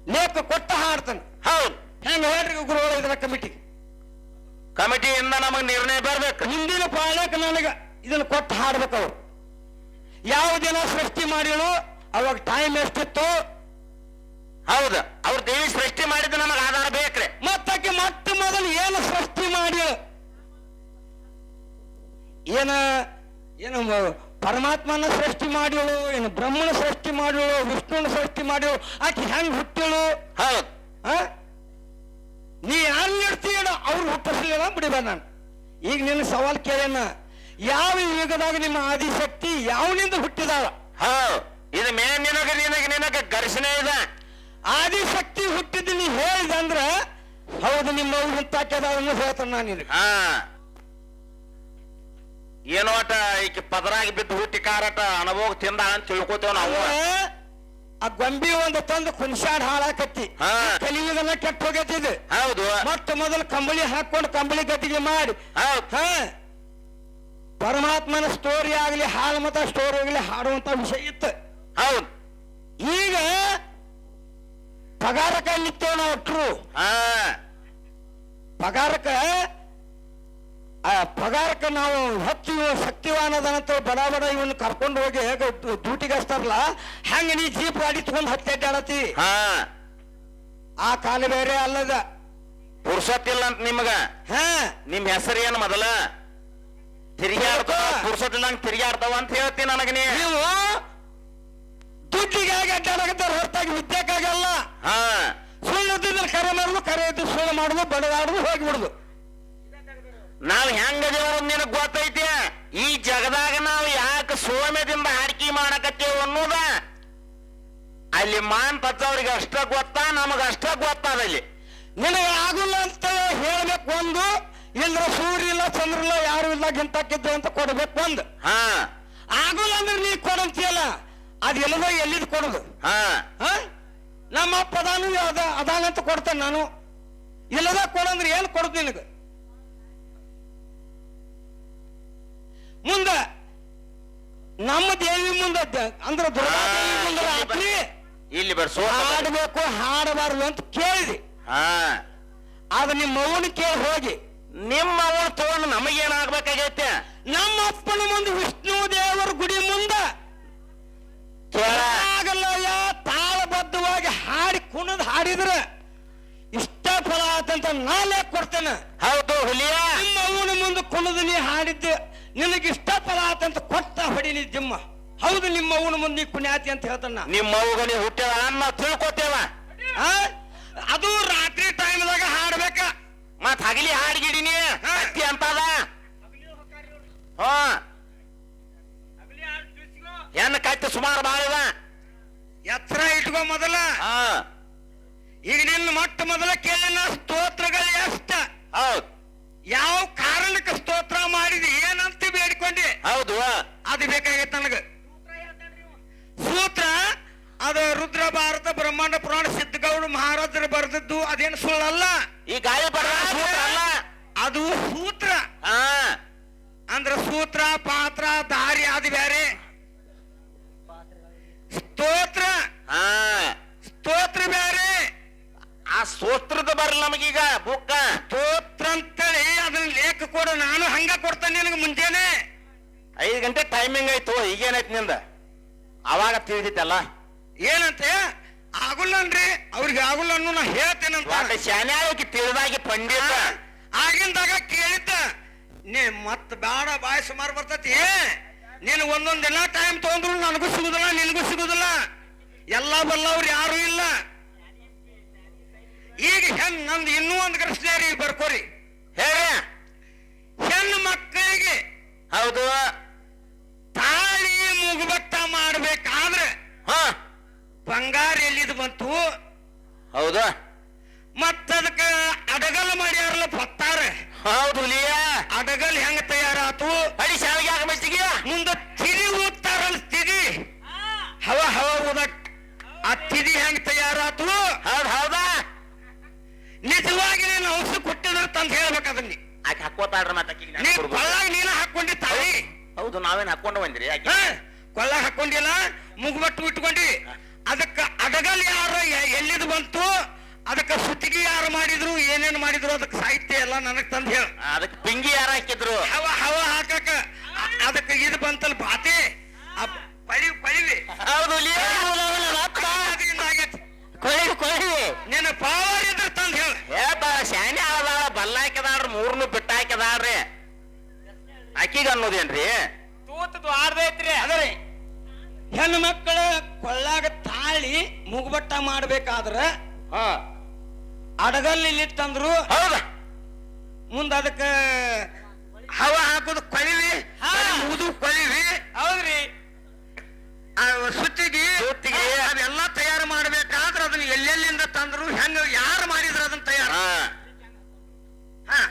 ಲೇಖ ಕೊಟ್ಟ ಹಾಡ್ತಾನೆ. ಹೌದು. ಹೆಂಗ್ ಹೇಳ್ರಿ ಗುರುಗಳು ಇದರ ಕಮಿಟಿ ಕಮಿಟಿಯಿಂದ ನಮಗ್ ನಿರ್ಣಯ ಬರ್ಬೇಕು. ಹಿಂದಿನ ಪಾಳ್ಯಕ್ಕೆ ನನಗ ಇದನ್ನ ಕೊಟ್ಟು ಹಾಡ್ಬೇಕು ಅವ್ರು. ಯಾವ ದಿನ ಸೃಷ್ಟಿ ಮಾಡಿಳು ಅವಾಗ ಟೈಮ್ ಎಷ್ಟಿತ್ತು ಹೌದು ಅವ್ರ ದೇವಿ ಸೃಷ್ಟಿ ಮಾಡಿದ್ದು ನಮಗೆ ಆಧಾರ ಬೇಕ್ರಿ. ಮತ್ತಕ್ಕೆ ಮೊಟ್ಟ ಮೊದಲು ಏನು ಸೃಷ್ಟಿ ಮಾಡಿ ಏನ ಏನು ಪರಮಾತ್ಮನ ಸೃಷ್ಟಿ ಮಾಡಿಳು ಏನು ಬ್ರಹ್ಮನ ಸೃಷ್ಟಿ ಮಾಡಿಳು ವಿಷ್ಣುನ ಸೃಷ್ಟಿ ಮಾಡಿಳು ಆಕೆ ಹೆಂಗ್ ಹುಟ್ಟಿಳು? ಹೌದು? ನೀ ಯಾರು ಇಡ್ತೀಯೋ ಅವ್ರು ಹುಟ್ಟಿಸ್ಲಿಲ್ಲ ಬಿಡಿಬ ನಾನು. ಈಗ ನಿನ್ನ ಸವಾಲ್ ಕೇಳೇನ ಯಾವ ಯುಗದಾಗ ನಿಮ್ಮ ಆದಿಶಕ್ತಿ ಯಾವನಿಂದ ಹುಟ್ಟಿದಾಳ? ಹೌದು. ಇದು ಮೇಲೆ ನಿನಗೆ ನಿನಗೆ ನಿನಗೆ ಘರ್ಷಣೆ ಇದೆ. ಆದಿಶಕ್ತಿ ಹುಟ್ಟಿದ್ದು ನೀ ಹೇಳಿದಂದ್ರ ಹೌದು ನಿಮ್ಮ ಅವ್ರು ಹೇಳ್ತಾನೆ ನಾನು ನಿನಗೆ. ಹಾ. ಏನೋ ಅಟ ಈಕೆ ಪದರಾಗಿ ಬಿದ್ದು ಹುಟ್ಟಿ ಕಾರಟ ಅನುಭವ ತಿಂದ ಅಂತ ತಿಳ್ಕೊತೇವ್ ನಾವು. ಆ ಗೊಂಬಿ ಒಂದು ತಂದು ಕುನ್ಸಾಡ್ ಹಾಳಾಕತ್ತಿ. ಹಾ. ಕಲಿಯುಗನ ಕೆಟ್ಟ ಹೋಗತ್ತಿದೆ ಹೌದು. ಮತ್ತೆ ಮೊದಲು ಕಂಬಳಿ ಹಾಕೊಂಡು ಕಂಬಳಿ ಗಟ್ಟಿಗೆ ಮಾಡಿ. ಹೌದ್. ಹ. ಪರಮಾತ್ಮನ ಸ್ಟೋರಿ ಆಗ್ಲಿ ಹಾಲು ಮತ ಸ್ಟೋರಿ ಆಗ್ಲಿ ಹಾಡುವಂತ ವಿಷಯ ಇತ್ತು. ಹೌದು. ಈಗ ಪಗಾರಕ ನಿತ್ತೇವ್ ನಾವು ಟ್ರು ಹಾ. ಪಗಾರಕ ಆ ಪಗಾರಕ ನಾವು ಹತ್ತು ಇವ ಶಕ್ತಿವಾನದನಂತ ಬಡ ಬಡ ಇವನ್ ಕರ್ಕೊಂಡು ಹೋಗಿ ಹೇಗೆ ಡ್ಯೂಟಿಗೆ ಹಚ್ತಾರಲ್ಲ ಹೆಂಗ ನೀ ಜೀಪ್ ಗಾಡಿ ತಗೊಂಡ್ ಹತ್ತಿ ಅಡ್ಡಾಡತಿ ಹಾ. ಆ ಕಾಲ ಬೇರೆ ಅಲ್ಲದ. ಪುರ್ಸೊತ್ತಿಲ್ಲ ಅಂತ ನಿಮಗ? ಹ. ನಿಮ್ ಹೆಸರು ಏನು ಮೊದಲ? ತಿರ್ಗಾಡ್ತಾವ ಪುರ್ಸೊತ್ತಿಲ್ಲ ತಿರುಗಾಡ್ತಾವ ಅಂತ ಹೇಳ್ತೀನಿ ನನಗ ನೀವು ದುಡ್ಡಿಗಾಗಿ ಅಡ್ಡಾಡಕತ್ತಾರ ಹೊರತಾಗಿ ವಿದ್ಯಕ್ಕಾಗಲ್ಲ ಹಾ. ಸುಳ್ಳು ಇದ್ದಿದ್ರೆ ಕರೆ ಮಾಡುದು ಕರೆ ಇದ್ದು ಸುಳ್ಳು ಮಾಡುದು ಬಡದಾಡುದು ಹೋಗಿಬಿಡುದು. ನಾವ್ ಹೆಂಗದೇವ ನಿನಗ್ ಗೊತ್ತೈತಿ? ಈ ಜಗದಾಗ ನಾವು ಯಾಕೆ ಸೋಮ್ಯದಿಂದ ಹಾಡಿಕೆ ಮಾಡಕತ್ತೇವ ಅನ್ನೋದ? ಅಲ್ಲಿ ಮಾನ್ ಪತ್ತವ್ರಿಗೆ ಅಷ್ಟ ಗೊತ್ತಾ ನಮಗ ಅಷ್ಟ ಗೊತ್ತಾದ ಅಲ್ಲಿ. ನಿನಗೆ ಆಗುಲ್ಲ ಅಂತ ಹೇಳ್ಬೇಕು ಒಂದು ಇಲ್ಲ ಸೂರ್ಯ ಇಲ್ಲ ಚಂದ್ರ ಇಲ್ಲ ಯಾರು ಇಲ್ಲ ಗಿಂತಕ್ಕಿದ್ದು ಅಂತ ಕೊಡ್ಬೇಕು ಒಂದು. ಹಾ. ಆಗುಲ್ಲ ಅಂದ್ರೆ ನೀ ಕೊಡಂತೀಯಲ್ಲ. ಅದು ಎಲ್ಲದ ಎಲ್ಲಿದ್ ಕೊಡೋದು. ಹಾ? ನಮ್ಮ ಅಪ್ಪ ಅದಾನು ಅದ ಅದಾನಂತ ಕೊಡ್ತೇನೆ ನಾನು. ಇಲ್ಲದ ಕೊಡಂದ್ರೆ ಏನ್ ಕೊಡುದು ನಿನಗೆ? ಮುಂದ ನಮ್ಮ ದೇವಿ ಮುಂದೆ ಅಂದ್ರೆ ದುರ್ಗಾದೇವಿ ಮುಂದೆ ರಾತ್ರಿ ಇಲ್ಲಿ ಬರ್ಸೋ ಹಾಡಬೇಕು ಹಾಡಬಾರದು ಅಂತ ಕೇಳಿದೆ. ಹಾ. ಆದ್ರೆ ನಿಮ್ಮ ಅವನು ಕೇಳಿ ಹೋಗಿ ನಿಮ್ಮ ಅವನು ತಗೊಂಡು ನಮಗೇನಾಗ್ಬೇಕಾಗೈತೆ? ನಮ್ಮ ಅಪ್ಪನ ಮುಂದೆ ವಿಷ್ಣು ಹಾಡಿ ಕುಣದ್ ಹಾಡಿದ್ರೆ ಇಷ್ಟ ಫಲ ಆತಂತ ನಾಳೆ ಕೊಡ್ತೇನೆ. ಹೌದು ಹುಲಿಯ. ನಿಮ್ಮ ಅವನ ಮುಂದೆ ಕುಣದು ನೀ ಹಾಡಿದ್ದೆ ನಿನಗೆ ಇಷ್ಟ ಫಲ ಆತಂತ ಕೊಟ್ಟ ಹೊಡಿನಿ ಜಿಮ್ಮ. ಹೌದು ನಿಮ್ಮ ಅವನ ಮುಂದೆ ನೀ ಕುಣ್ಯಾತಿ ಅಂತ ಹೇಳ್ತಾನ. ನಿಮ್ಮ ಅವುಗಳಿಗೆ ಹುಟ್ಟ್ಯಾವ ಅನ್ನ ತಿಳ್ಕೊತೇವ ಆ? ಅದು ರಾತ್ರಿ ಟೈಮ್ದಾಗ ಹಾಡ್ಬೇಕ. ಮತ್ ಹಗಲಿ ಹಾಡ್ಗಿಡಿನಿ ಹಾ. ಅಂತ ಅಂತದ? ಹಾ. ಹೆಣ್ಣು ಕತ್ತಿ ಸುಮಾರು ಬಾಳಿದ ಎತ್ತರ ಇಟ್ಕೋ ಮೊದಲ. ಹಾ. ಈಗ ನಿನ್ನ ಮೊಟ್ಟ ಮೊದಲ ಕೇಳಿನ ಸ್ತೋತ್ರಗಳು ಎಷ್ಟ? ಹೌದು. ಯಾವ ಕಾರಣಕ್ಕೆ ಸ್ತೋತ್ರ ಮಾಡಿದಿ? ಏನಂತ ಬೇಡಿಕೊಂಡಿ. ಹೌದು. ಅದು ಬೇಕಾಗೈತೆ ನನಗ. ಸೂತ್ರ ಅದು ರುದ್ರ ಭಾರತ ಬ್ರಹ್ಮಾಂಡ ಪುರಾಣ ಸಿದ್ಧಗೌಡ ಮಹಾರಾಜರು ಬರೆದದ್ದು ಅದೇನು ಸುಳ್ಳಲ್ಲ ಈ ಗಾಯ ಅಲ್ಲ? ಅದು ಸೂತ್ರ. ಅಂದ್ರ ಸೂತ್ರ ಪಾತ್ರ ದಾರಿ ಅದು ಬೇರೆ. ಸ್ತೋತ್ರ. ಆ ಸೂತ್ರದ ಬರಲ್ಲ ನಮಗೀಗ ಬುಕ್ಕ. ಸ್ತೋತ್ರ ಅಂತೇಳಿ ಅದನ್ನ ಲೇಖ ಕೊಡು ನಾನು ಹಂಗ ಕೊಡ್ತೇನೆ ನಿನಗೆ ಮುಂಜಾನೆ. ಐದು ಗಂಟೆ ಟೈಮಿಂಗ್ ಆಯ್ತು ಈಗೇನಾಯ್ತು ನಿಂದ? ಅವಾಗ ತಿಳಿದಿತ್ತಲ್ಲ? ಏನಂತೆ? ಆಗುಲ್ಲನ್ರಿ ಅವ್ರಿಗೆ ಆಗುಲ್ಲ ಅನ್ನೋ ನಾ ಹೇಳ್ತೇನಂತ. ಶಾನ್ಯಾಗಿ ತಿಳಿದಾಗಿ ಪಂಡಿತ. ಆಗಿಂದಾಗ ಕೇಳಿದ್ದ ನೀ ಮತ್ ಬೇಡ ಬಾಯಿ ಸುಮಾರು ಬರ್ತತಿ. ನೀನು ಒಂದೊಂದ್ ದಿನ ಟೈಮ್ ತಗೊಂಡ್ರು ನನಗೂ ಸಿಗುದಿಲ್ಲ ನಿನಗೂ ಸಿಗುದಿಲ್ಲ. ಎಲ್ಲ ಬಲ್ಲವ್ರು ಯಾರು ಇಲ್ಲ. ಈಗ ಹೆಣ್ ನಂದು ಇನ್ನೂ ಒಂದು ಕೃಷ್ಣ ರೀ ಬರ್ಕೋರಿ. ಹೇಳ. ಹೆಣ್ಣು ಮಕ್ಕಳಿಗೆ ಹೌದು. ತಾಳಿ ಮುಗುಬತ್ತ ಮಾಡ್ಬೇಕಾದ್ರೆ ಹ. ಬಂಗಾರ ಎಲ್ಲಿದ್ ಬಂತು? ಹೌದು. ಮತ್ತದಕ್ಕ ಅಡಗಲ್ ಮಾಡ್ಯಾರಲ್ಲ ಬತ್ತಾರ ಹೌದು ಲಿಯಾ. ಅಡಗಲ್ ಹೆಂಗ ತಯಾರಾತು? ಅಡಿ ಶಾವಿಗೆ ಹಾಕ ಮುಂದೆ ಮುಂದ ತಿರಿ ಊದ್ತಾರಲ್ಲ ತಿರಿ. ಹವ ಹವ ಊದಕ್ ಆ ತಿರಿ ಹೆಂಗ್ ತಯಾರಾತು? ಹೌದ್ ಹೌದಾ? ನಿಜವಾಗಿ ನೀನು ಔಷಧ ಕೊಟ್ಟಿದ್ರ ತಂದು ಹೇಳ್ಬೇಕು ಅದನ್ನ. ಆಕೆ ಹಾಕೋತಾಳ್ರ ಮತ್ತೆ ನೀ ಕೊಳ್ಳಾಗ ನೀನ ಹಾಕೊಂಡಿ ತಾಯಿ ಹೌದು ನಾವೇನ್ ಹಾಕೊಂಡು ಬಂದ್ರಿ ಆಕೆ? ಕೊಳ್ಳಾಗ ಹಾಕೊಂಡಿಲ್ಲ ಮುಗ್ಬಟ್ಟು ಇಟ್ಕೊಂಡಿ ಅದಕ್ಕ ಅಡಗಲ್ ಯಾರು ಎಲ್ಲಿದ್ ಬಂತು ಅದಕ್ಕ ಸುತ್ತಿಗೆ ಯಾರು ಮಾಡಿದ್ರು ಏನೇನ್ ಮಾಡಿದ್ರು ಅದಕ್ಕೆ ಸಾಹಿತ್ಯ ಎಲ್ಲ ನನಗ್ ತಂದ್ ಹೇಳ. ಅದಕ್ಕೆ ಪಿಂಗಿ ಯಾರು ಹಾಕಿದ್ರು? ಹವ ಹವ ಹಾಕಕ ಅದಕ್ಕೆ ಅದಕ್ಕ ಇದು ಬಂತಲ್ಲ ಆಕಿಗ ಅನ್ನೋದೇನ್ರಿ ತೂತದ್ದು ಆರ್ದೈತ್ರಿ ಅದರಿ. ಹೆಣ್ಣು ಮಕ್ಕಳ ಕೊಳ್ಳಾಗ ತಾಳಿ ಮುಗುಬಟ್ಟ ಮಾಡ್ಬೇಕಾದ್ರ ಹಾ. ಅಡಗಲ್ಲಿ ಇಲ್ಲಿತ್ತಂದ್ರು ತಂದ್ರು ಹೌದಾ. ಮುಂದ ಅದಕ್ಕ ಹವ ಹಾಕುದು ಕೊಳಿವಿ ಮುದು ಕೊಳಿವಿ ಹೌದ್ರಿ. ಆ ಸುತ್ತಿಗೆ ಸುತ್ತಿಗೆ. ಅದೆಲ್ಲ ತಯಾರು ಮಾಡ್ಬೇಕಾದ್ರ ಅದನ್ನ ಎಲ್ಲೆಲ್ಲಿಂದ ತಂದ್ರು ಹೆಂಗ ಯಾರು ಮಾಡಿದ್ರ ಅದನ್ನ ತಯಾರು? ಹಾ. ಹಾ.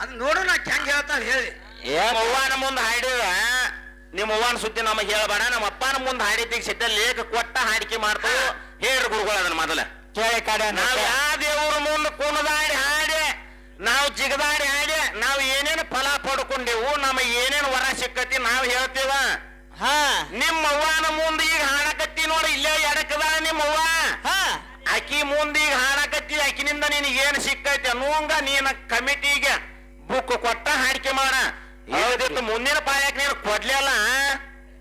ಅದ್ ನೋಡು ನಾ ಹೆಂಗ್ ಹೇಳ್ತಾರ ಹೇಳಿ. ನಿಮ್ಮ ಅವ್ವನ ಮುಂದೆ ಹಾಡಿದ ನಿಮ್ಮ ಅವ್ವನ ಸುದ್ದಿ ನಮಗೆ ಹೇಳ್ಬೇಡ ನಮ್ಮ ಅಪ್ಪನ ಮುಂದೆ ಹಾಡಿದ್ದೀಗ ಸಿದ್ಧ ಲೇಖ ಕೊಟ್ಟ ಹಾಡಿಕೆ ಮಾಡ್ತಾವು. ಹೇಳ್ರಿ ಗುರುಗಳು ಅದನ್ನ ಮೊದಲ. ಕೇಳಿ ಕಡೆ ನಾವು ಯಾವ ದೇವ್ರ ಮುಂದೆ ಕುಣದಾಡಿ ಹಾಡಿ ನಾವು ಜಿಗದಾಡಿ ಹಾಡಿ ನಾವು ಏನೇನು ಫಲ ಪಡ್ಕೊಂಡೇವು ನಮಗೆ ಏನೇನು ವರ ಸಿಕ್ಕತಿ ನಾವು ಹೇಳ್ತೀವ. ಹಾ. ನಿಮ್ಮ ಅವ್ವನ ಮುಂದೆ ಈಗ ಹಾಡಕತ್ತಿ ನೋಡಿ ಇಲ್ಲೇ ಎಡಕದ ನಿಮ್ಮ ಅವ್ವ. ಹಾ. ಆಕಿ ಮುಂದೆ ಈಗ ಹಾಡಕತ್ತಿ ಆಕಿನಿಂದ ನಿನಗೆ ಏನು ಸಿಕ್ಕೈತಿ ಅನ್ನುವಂಗ ನೀನ ಕಮಿಟಿಗೆ ಬುಕ್ ಕೊಟ್ಟ ಹಾಡಿಕೆ ಮಾಡ. ಹೇಳಿದಿತ್ತು ಮುಂದಿನ ಪಾಯಕ್ ನೀನು ಕೊಡ್ಲಿಲ್ಲ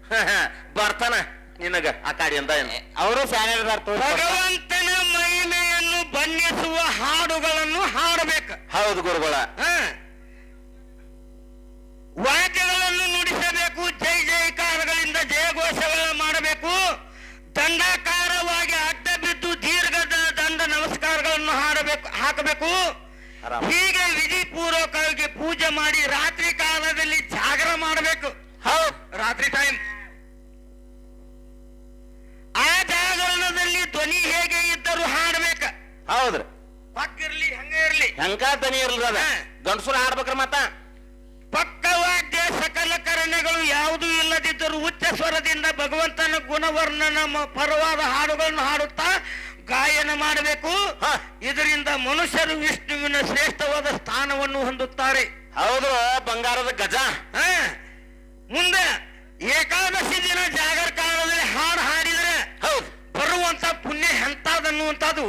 *laughs* ಬರ್ತಾನ ನಿನಗ ಆ ಕಾಡಿಯಿಂದ ಅವರು ಫ್ಯಾನ್ ಭಗವಂತನ ಮಹಿಮೆಯನ್ನು ಬಣ್ಣಿಸುವ ಹಾಡುಗಳನ್ನು ಹಾಡಬೇಕು. ಹೌದು ಗುರುಗಳ. ಹ? ವಾದ್ಯಗಳನ್ನು ನುಡಿಸಬೇಕು ಜೈ ಜೈಕಾರಗಳಿಂದ ಜಯಘೋಷಗಳ ಮಾಡಬೇಕು. ದಂಡಾಕಾರವಾಗಿ ಅಡ್ಡ ಬಿದ್ದು ದೀರ್ಘದ ದಂಡ ನಮಸ್ಕಾರಗಳನ್ನು ಹಾಡಬೇಕು ಹಾಕಬೇಕು. ಹೀಗೆ ವಿಧಿ ಪೂರ್ವಕವಾಗಿ ಪೂಜೆ ಮಾಡಿ ರಾತ್ರಿ ಕಾಲದಲ್ಲಿ ಜಾಗರ ಮಾಡಬೇಕು. ಹೌದ್. ರಾತ್ರಿ ಟೈಮ್ ಆ ಜಾಗರಣದಲ್ಲಿ ಧ್ವನಿ ಹೇಗೆ ಇದ್ದರೂ ಹಾಡ್ಬೇಕ. ಹೌದ್ರಿ. ಪಕ್ಕಿರ್ಲಿ ಹಂಗೆ ಇರ್ಲಿ. ಹೆಂಗ ಧ್ವನಿ ಇರ್ಲದ. ಗಂಡಸರು ಹಾಡ್ಬೇಕ್ರ ಮತ್ತ. ಪಕ್ಕವಾದ್ಯ ಸಕಲ ಕರಣೆಗಳು ಯಾವುದೂ ಇಲ್ಲದಿದ್ದರೂ ಉಚ್ಚ ಸ್ವರದಿಂದ ಭಗವಂತನ ಗುಣವರ್ಣನ ಪರವಾದ ಹಾಡುಗಳನ್ನು ಹಾಡುತ್ತಾ ಗಾಯನ ಮಾಡಬೇಕು. ಹಾ. ಇದರಿಂದ ಮನುಷ್ಯರು ವಿಷ್ಣುವಿನ ಶ್ರೇಷ್ಠವಾದ ಸ್ಥಾನವನ್ನು ಹೊಂದುತ್ತಾರೆ. ಹೌದು ಬಂಗಾರದ ಗಜ. ಹ? ಮುಂದೆ ಏಕಾದಶಿ ದಿನ ಜಾಗರ ಕಾಲದಲ್ಲಿ ಹಾಡು ಹಾಡಿದ್ರೆ ಬರುವಂತ ಪುಣ್ಯ ಎಂತಾದನ್ನುವಂತದ್ದು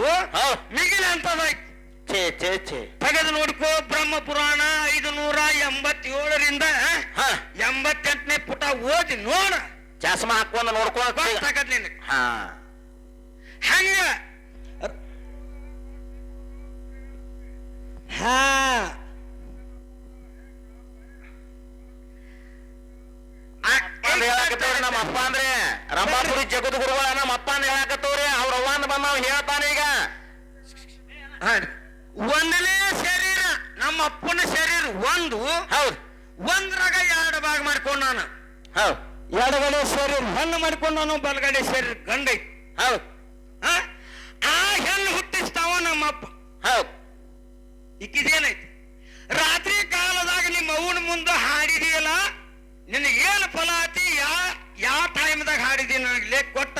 ಮಿಗಿಲ ಅಂತದಾಯ್ತು ಛೇ ಛೇ ಛೇ. ತೆಗೆದು ನೋಡ್ಕೋ ಬ್ರಹ್ಮ ಪುರಾಣ ಐದು ನೂರ ಎಂಬತ್ತೇಳರಿಂದ ಹಾ. ಎಂಬತ್ತೆಂಟನೇ ಪುಟ ಓದಿ ನೋಡ. ಚಸ್ಮಾ ಹಾಕೊಂಡು ಗೊತ್ತಾಗದ್ ನಿನಗೆ. ಹಾ ಹಂಗ ಹಾ ಅಂದ್ ಹೇಳಾಕತ್ತವ್ರಿ ನಮ್ಮ ಅಪ್ಪ ಅಂದ್ರೆ ರಂಭಾಪುರಿ ಜಗದ್ ಗುರುಗಳ ನಮ್ಮ ಅಪ್ಪ ಅಂತ ಹೇಳಾಕತ್ತವ್ರಿ ಅವ್ರ ಅವ್ವಂದ್ ಬಂದವ್ ಹೇಳ್ತಾನ ಈಗ ಹಾ. ಒಂದನೇ ಶರೀರ ನಮ್ಮ ಅಪ್ಪನ ಶರೀರ ಒಂದು ಹೌದ್ ಒಂದ್ರಾಗ ಎರಡು ಭಾಗ ಮಾಡ್ಕೊಂಡ್ ನಾನು ಹೌದ್ ಎಡಗಡೆ ಶರೀರ ಹೆಣ್ಣು ಮಾಡ್ಕೊಂಡು ನಾನು ಬಲಗಡೆ ಶರೀರ ಗಂಡ ಐತಿ ಹೌದ್ ಆ? ಹೆಣ್ಣು ಹುಟ್ಟಿಸ್ತಾವ ನಮ್ಮಪ್ಪ. ಹೌದು. ಇಕ್ಕಿದೇನೈತಿ ರಾತ್ರಿ ಕಾಲದಾಗ ನಿಮ್ಮ ಅವನ ಮುಂದೆ ಹಾಡಿದೆಯಲ್ಲ ನಿನಗೇನು ಏನು ಫಲ ಆತಿ ಯಾ ಯಾವ ಟೈಮ್ದಾಗ ಹಾಡಿದಿ ನನಗೆ ಲೇಖ ಕೊಟ್ಟ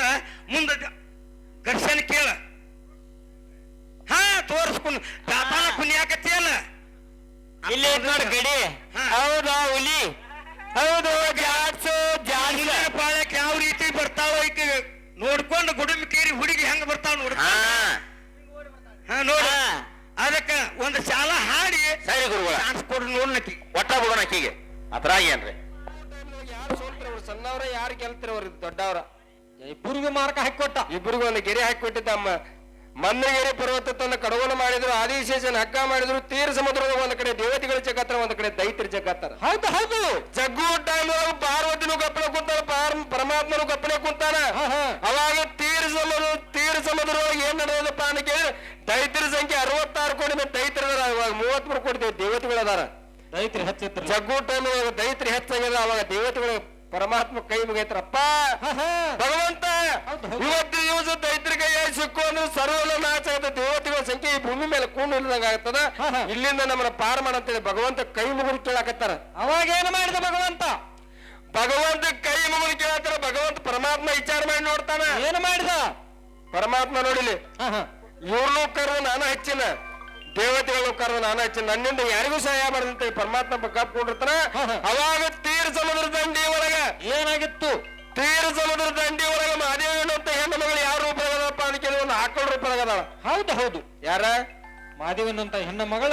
ಮುಂದೆ ಘರ್ಷಣೆ ಕೇಳ ಹಾ ತೋರಿಸ್ಕೊಂಡು ವ್ಯಾಪಾರ ಕುನಿಯಾಕತ್ತಿಯಲ್ಲ ಇಲ್ಲಿ ಐತ್ ನೋಡ್ ಗಡಿ ಹಾ. ಹೌದಾ ಹುಲಿ ಹೌದು ಜಾಡ್ಸು ಜಾಡ್ಸ ಜಾಲಿನ ಪಾಳ್ಯಕ್ಕೆ ಯಾವ ರೀತಿ ಬರ್ತಾವ ಈಕೆ ನೋಡ್ಕೊಂಡು ಗುಡುಮಿಕೇರಿ ಹುಡುಗಿ ಹೆಂಗ ಬರ್ತಾವ ನೋಡ್. ಹಾ. ಹಾ ನೋಡ. ಅದಕ್ಕ ಒಂದು ಶಾಲಾ ಹಾಡಿ ಸರಿ ಗುರುಗಳ. ಚಾನ್ಸ್ ಕೊಡು ನೋಡ್ನಕಿ ಒಟ್ಟ ಬಿಡೋಣ ಆಕಿಗೆ ಅದ್ರಾಗ ಏನ್ರಿ? ಯಾರು ಸೋಲ್ತ್ರ ಅವ್ರು ಸಣ್ಣವ್ರ ಯಾರು ಗೆಲ್ತಾರೆ ಅವ್ರು ದೊಡ್ಡವ್ರ? ಇಬ್ಬರಿಗೂ ಮಾರ್ಕ ಹಾಕಿಕೊಟ್ಟ. ಇಬ್ಬರಿಗೂ ಒಂದು ಗೆರೆ ಹಾಕಿಕೊಟ್ಟಿದ್ದ ಅಮ್ಮ. ಮನ್ನಗೆರೆ ಪರ್ವತ ತನ್ನ ಕಡವನ ಮಾಡಿದ್ರು ಆದಿಶೇಷನ ಹಕ್ಕ ಮಾಡಿದ್ರು ತೀರ ಸಮುದ್ರದ ಒಂದ್ ಕಡೆ ದೇವತೆಗಳ ಜಗತ್ತರ ಒಂದ್ ಕಡೆ ದೈತ್ಯರ ಜಗತ್ತರ ಹೌದು ಹೌದು. ಜಗ್ಗು ಟೈಮ್ ಪಾರ್ವತಿನೂ ಗಪ್ಪಲೆ ಕುಂತಾನ ಪಾರ್ ಪರಮಾತ್ಮನು ಗಪ್ಪಲೆ ಕುಂತಾನ. ಅವಾಗ ತೀರ ಸಮುದ್ರ ತೀರ ಸಮುದ್ರ ಏನ್ ನಡೆಯೋದಪ್ಪ ಅಂತ ಕೇಳಿ ದೈತ್ಯರ ಸಂಖ್ಯೆ ಅರವತ್ತಾರು ಕೋಟಿ ಮೇಲೆ ದೈತ್ಯರ ಅವಾಗ ಮೂವತ್ಮೂರು ಕೋಟಿ ದೇ- ದೇವತೆಗಳು ಅದಾರ ದೈತ್ರಿ ಹಚ್ಚಿದ್ರು ಜಗ್ಗು ಟೈಮ್ ದೈತ್ರಿ ಹೆಚ್ಚಾಗ್ಯದ ಅವಾಗ ದೇವತೆಗಳು ಪರಮಾತ್ಮ ಕೈ ಮುಗೈತ್ರಪ್ಪ ಭಗವಂತ. ಇವತ್ತು ದಿವಸ ದೈತ್ಯರ ಕೈ ಸಿಕ್ಕು ಅಂದ್ರೆ ಸರ್ವಲ ನಾಚ ಆಗುತ್ತೆ ದೇವತೆಗಳ ಸಂಖ್ಯೆ ಈ ಭೂಮಿ ಮೇಲೆ ಕೂಡ ಇಲ್ಲದಂಗ ಆಗ್ತದ. ಇಲ್ಲಿಂದ ನಮ್ಮನ್ನ ಪಾರ ಮಾಡಂತೇಳಿ ಭಗವಂತ ಕೈ ಮುಗುರು ಕೇಳಾಕತ್ತಾರ. ಅವಾಗ ಏನು ಮಾಡಿದ ಭಗವಂತ? ಭಗವಂತ ಕೈ ಮುಗಿದು ಕೇಳತ್ತಾರ ಭಗವಂತ ಪರಮಾತ್ಮ ವಿಚಾರ ಮಾಡಿ ನೋಡ್ತಾನ. ಏನು ಮಾಡಿದ? ಪರಮಾತ್ಮ ನೋಡಿಲಿ. ಇವ್ರನ್ನೂ ಕರು ನಾನು ಹೆಚ್ಚಿನ. ದೇವತೆಗಳು ಕರೆದು ನಾನು ಹಚ್ಚಿ ನನ್ನಿಂದ ಯಾರಿಗೂ ಸಹಾಯ ಮಾಡದಂತ ಪರಮಾತ್ಮ ಕಾಪ್ಕೊಂಡಿರ್ತಾನ. ಅವಾಗ ತೀರ ಸಮುದ್ರ ದಂಡಿ ಒಳಗ. ಏನಾಗಿತ್ತು? ತೀರ ಸಮುದ್ರ ದಂಡಿ ಒಳಗ ಮಹಾದೇವನ ಅಂತ ಹೆಣ್ಣು ಮಗಳು ಯಾವ ರೂಪದಾಗದಪ್ಪ ಅಂತ ಕೇಳಿ ಒಂದು ಆಕಳ ರೂಪದಾಗದಾಳ ಹೌದು ಹೌದು. ಯಾರ? ಮಾದೇವನಂತ ಹೆಣ್ಣು ಮಗಳ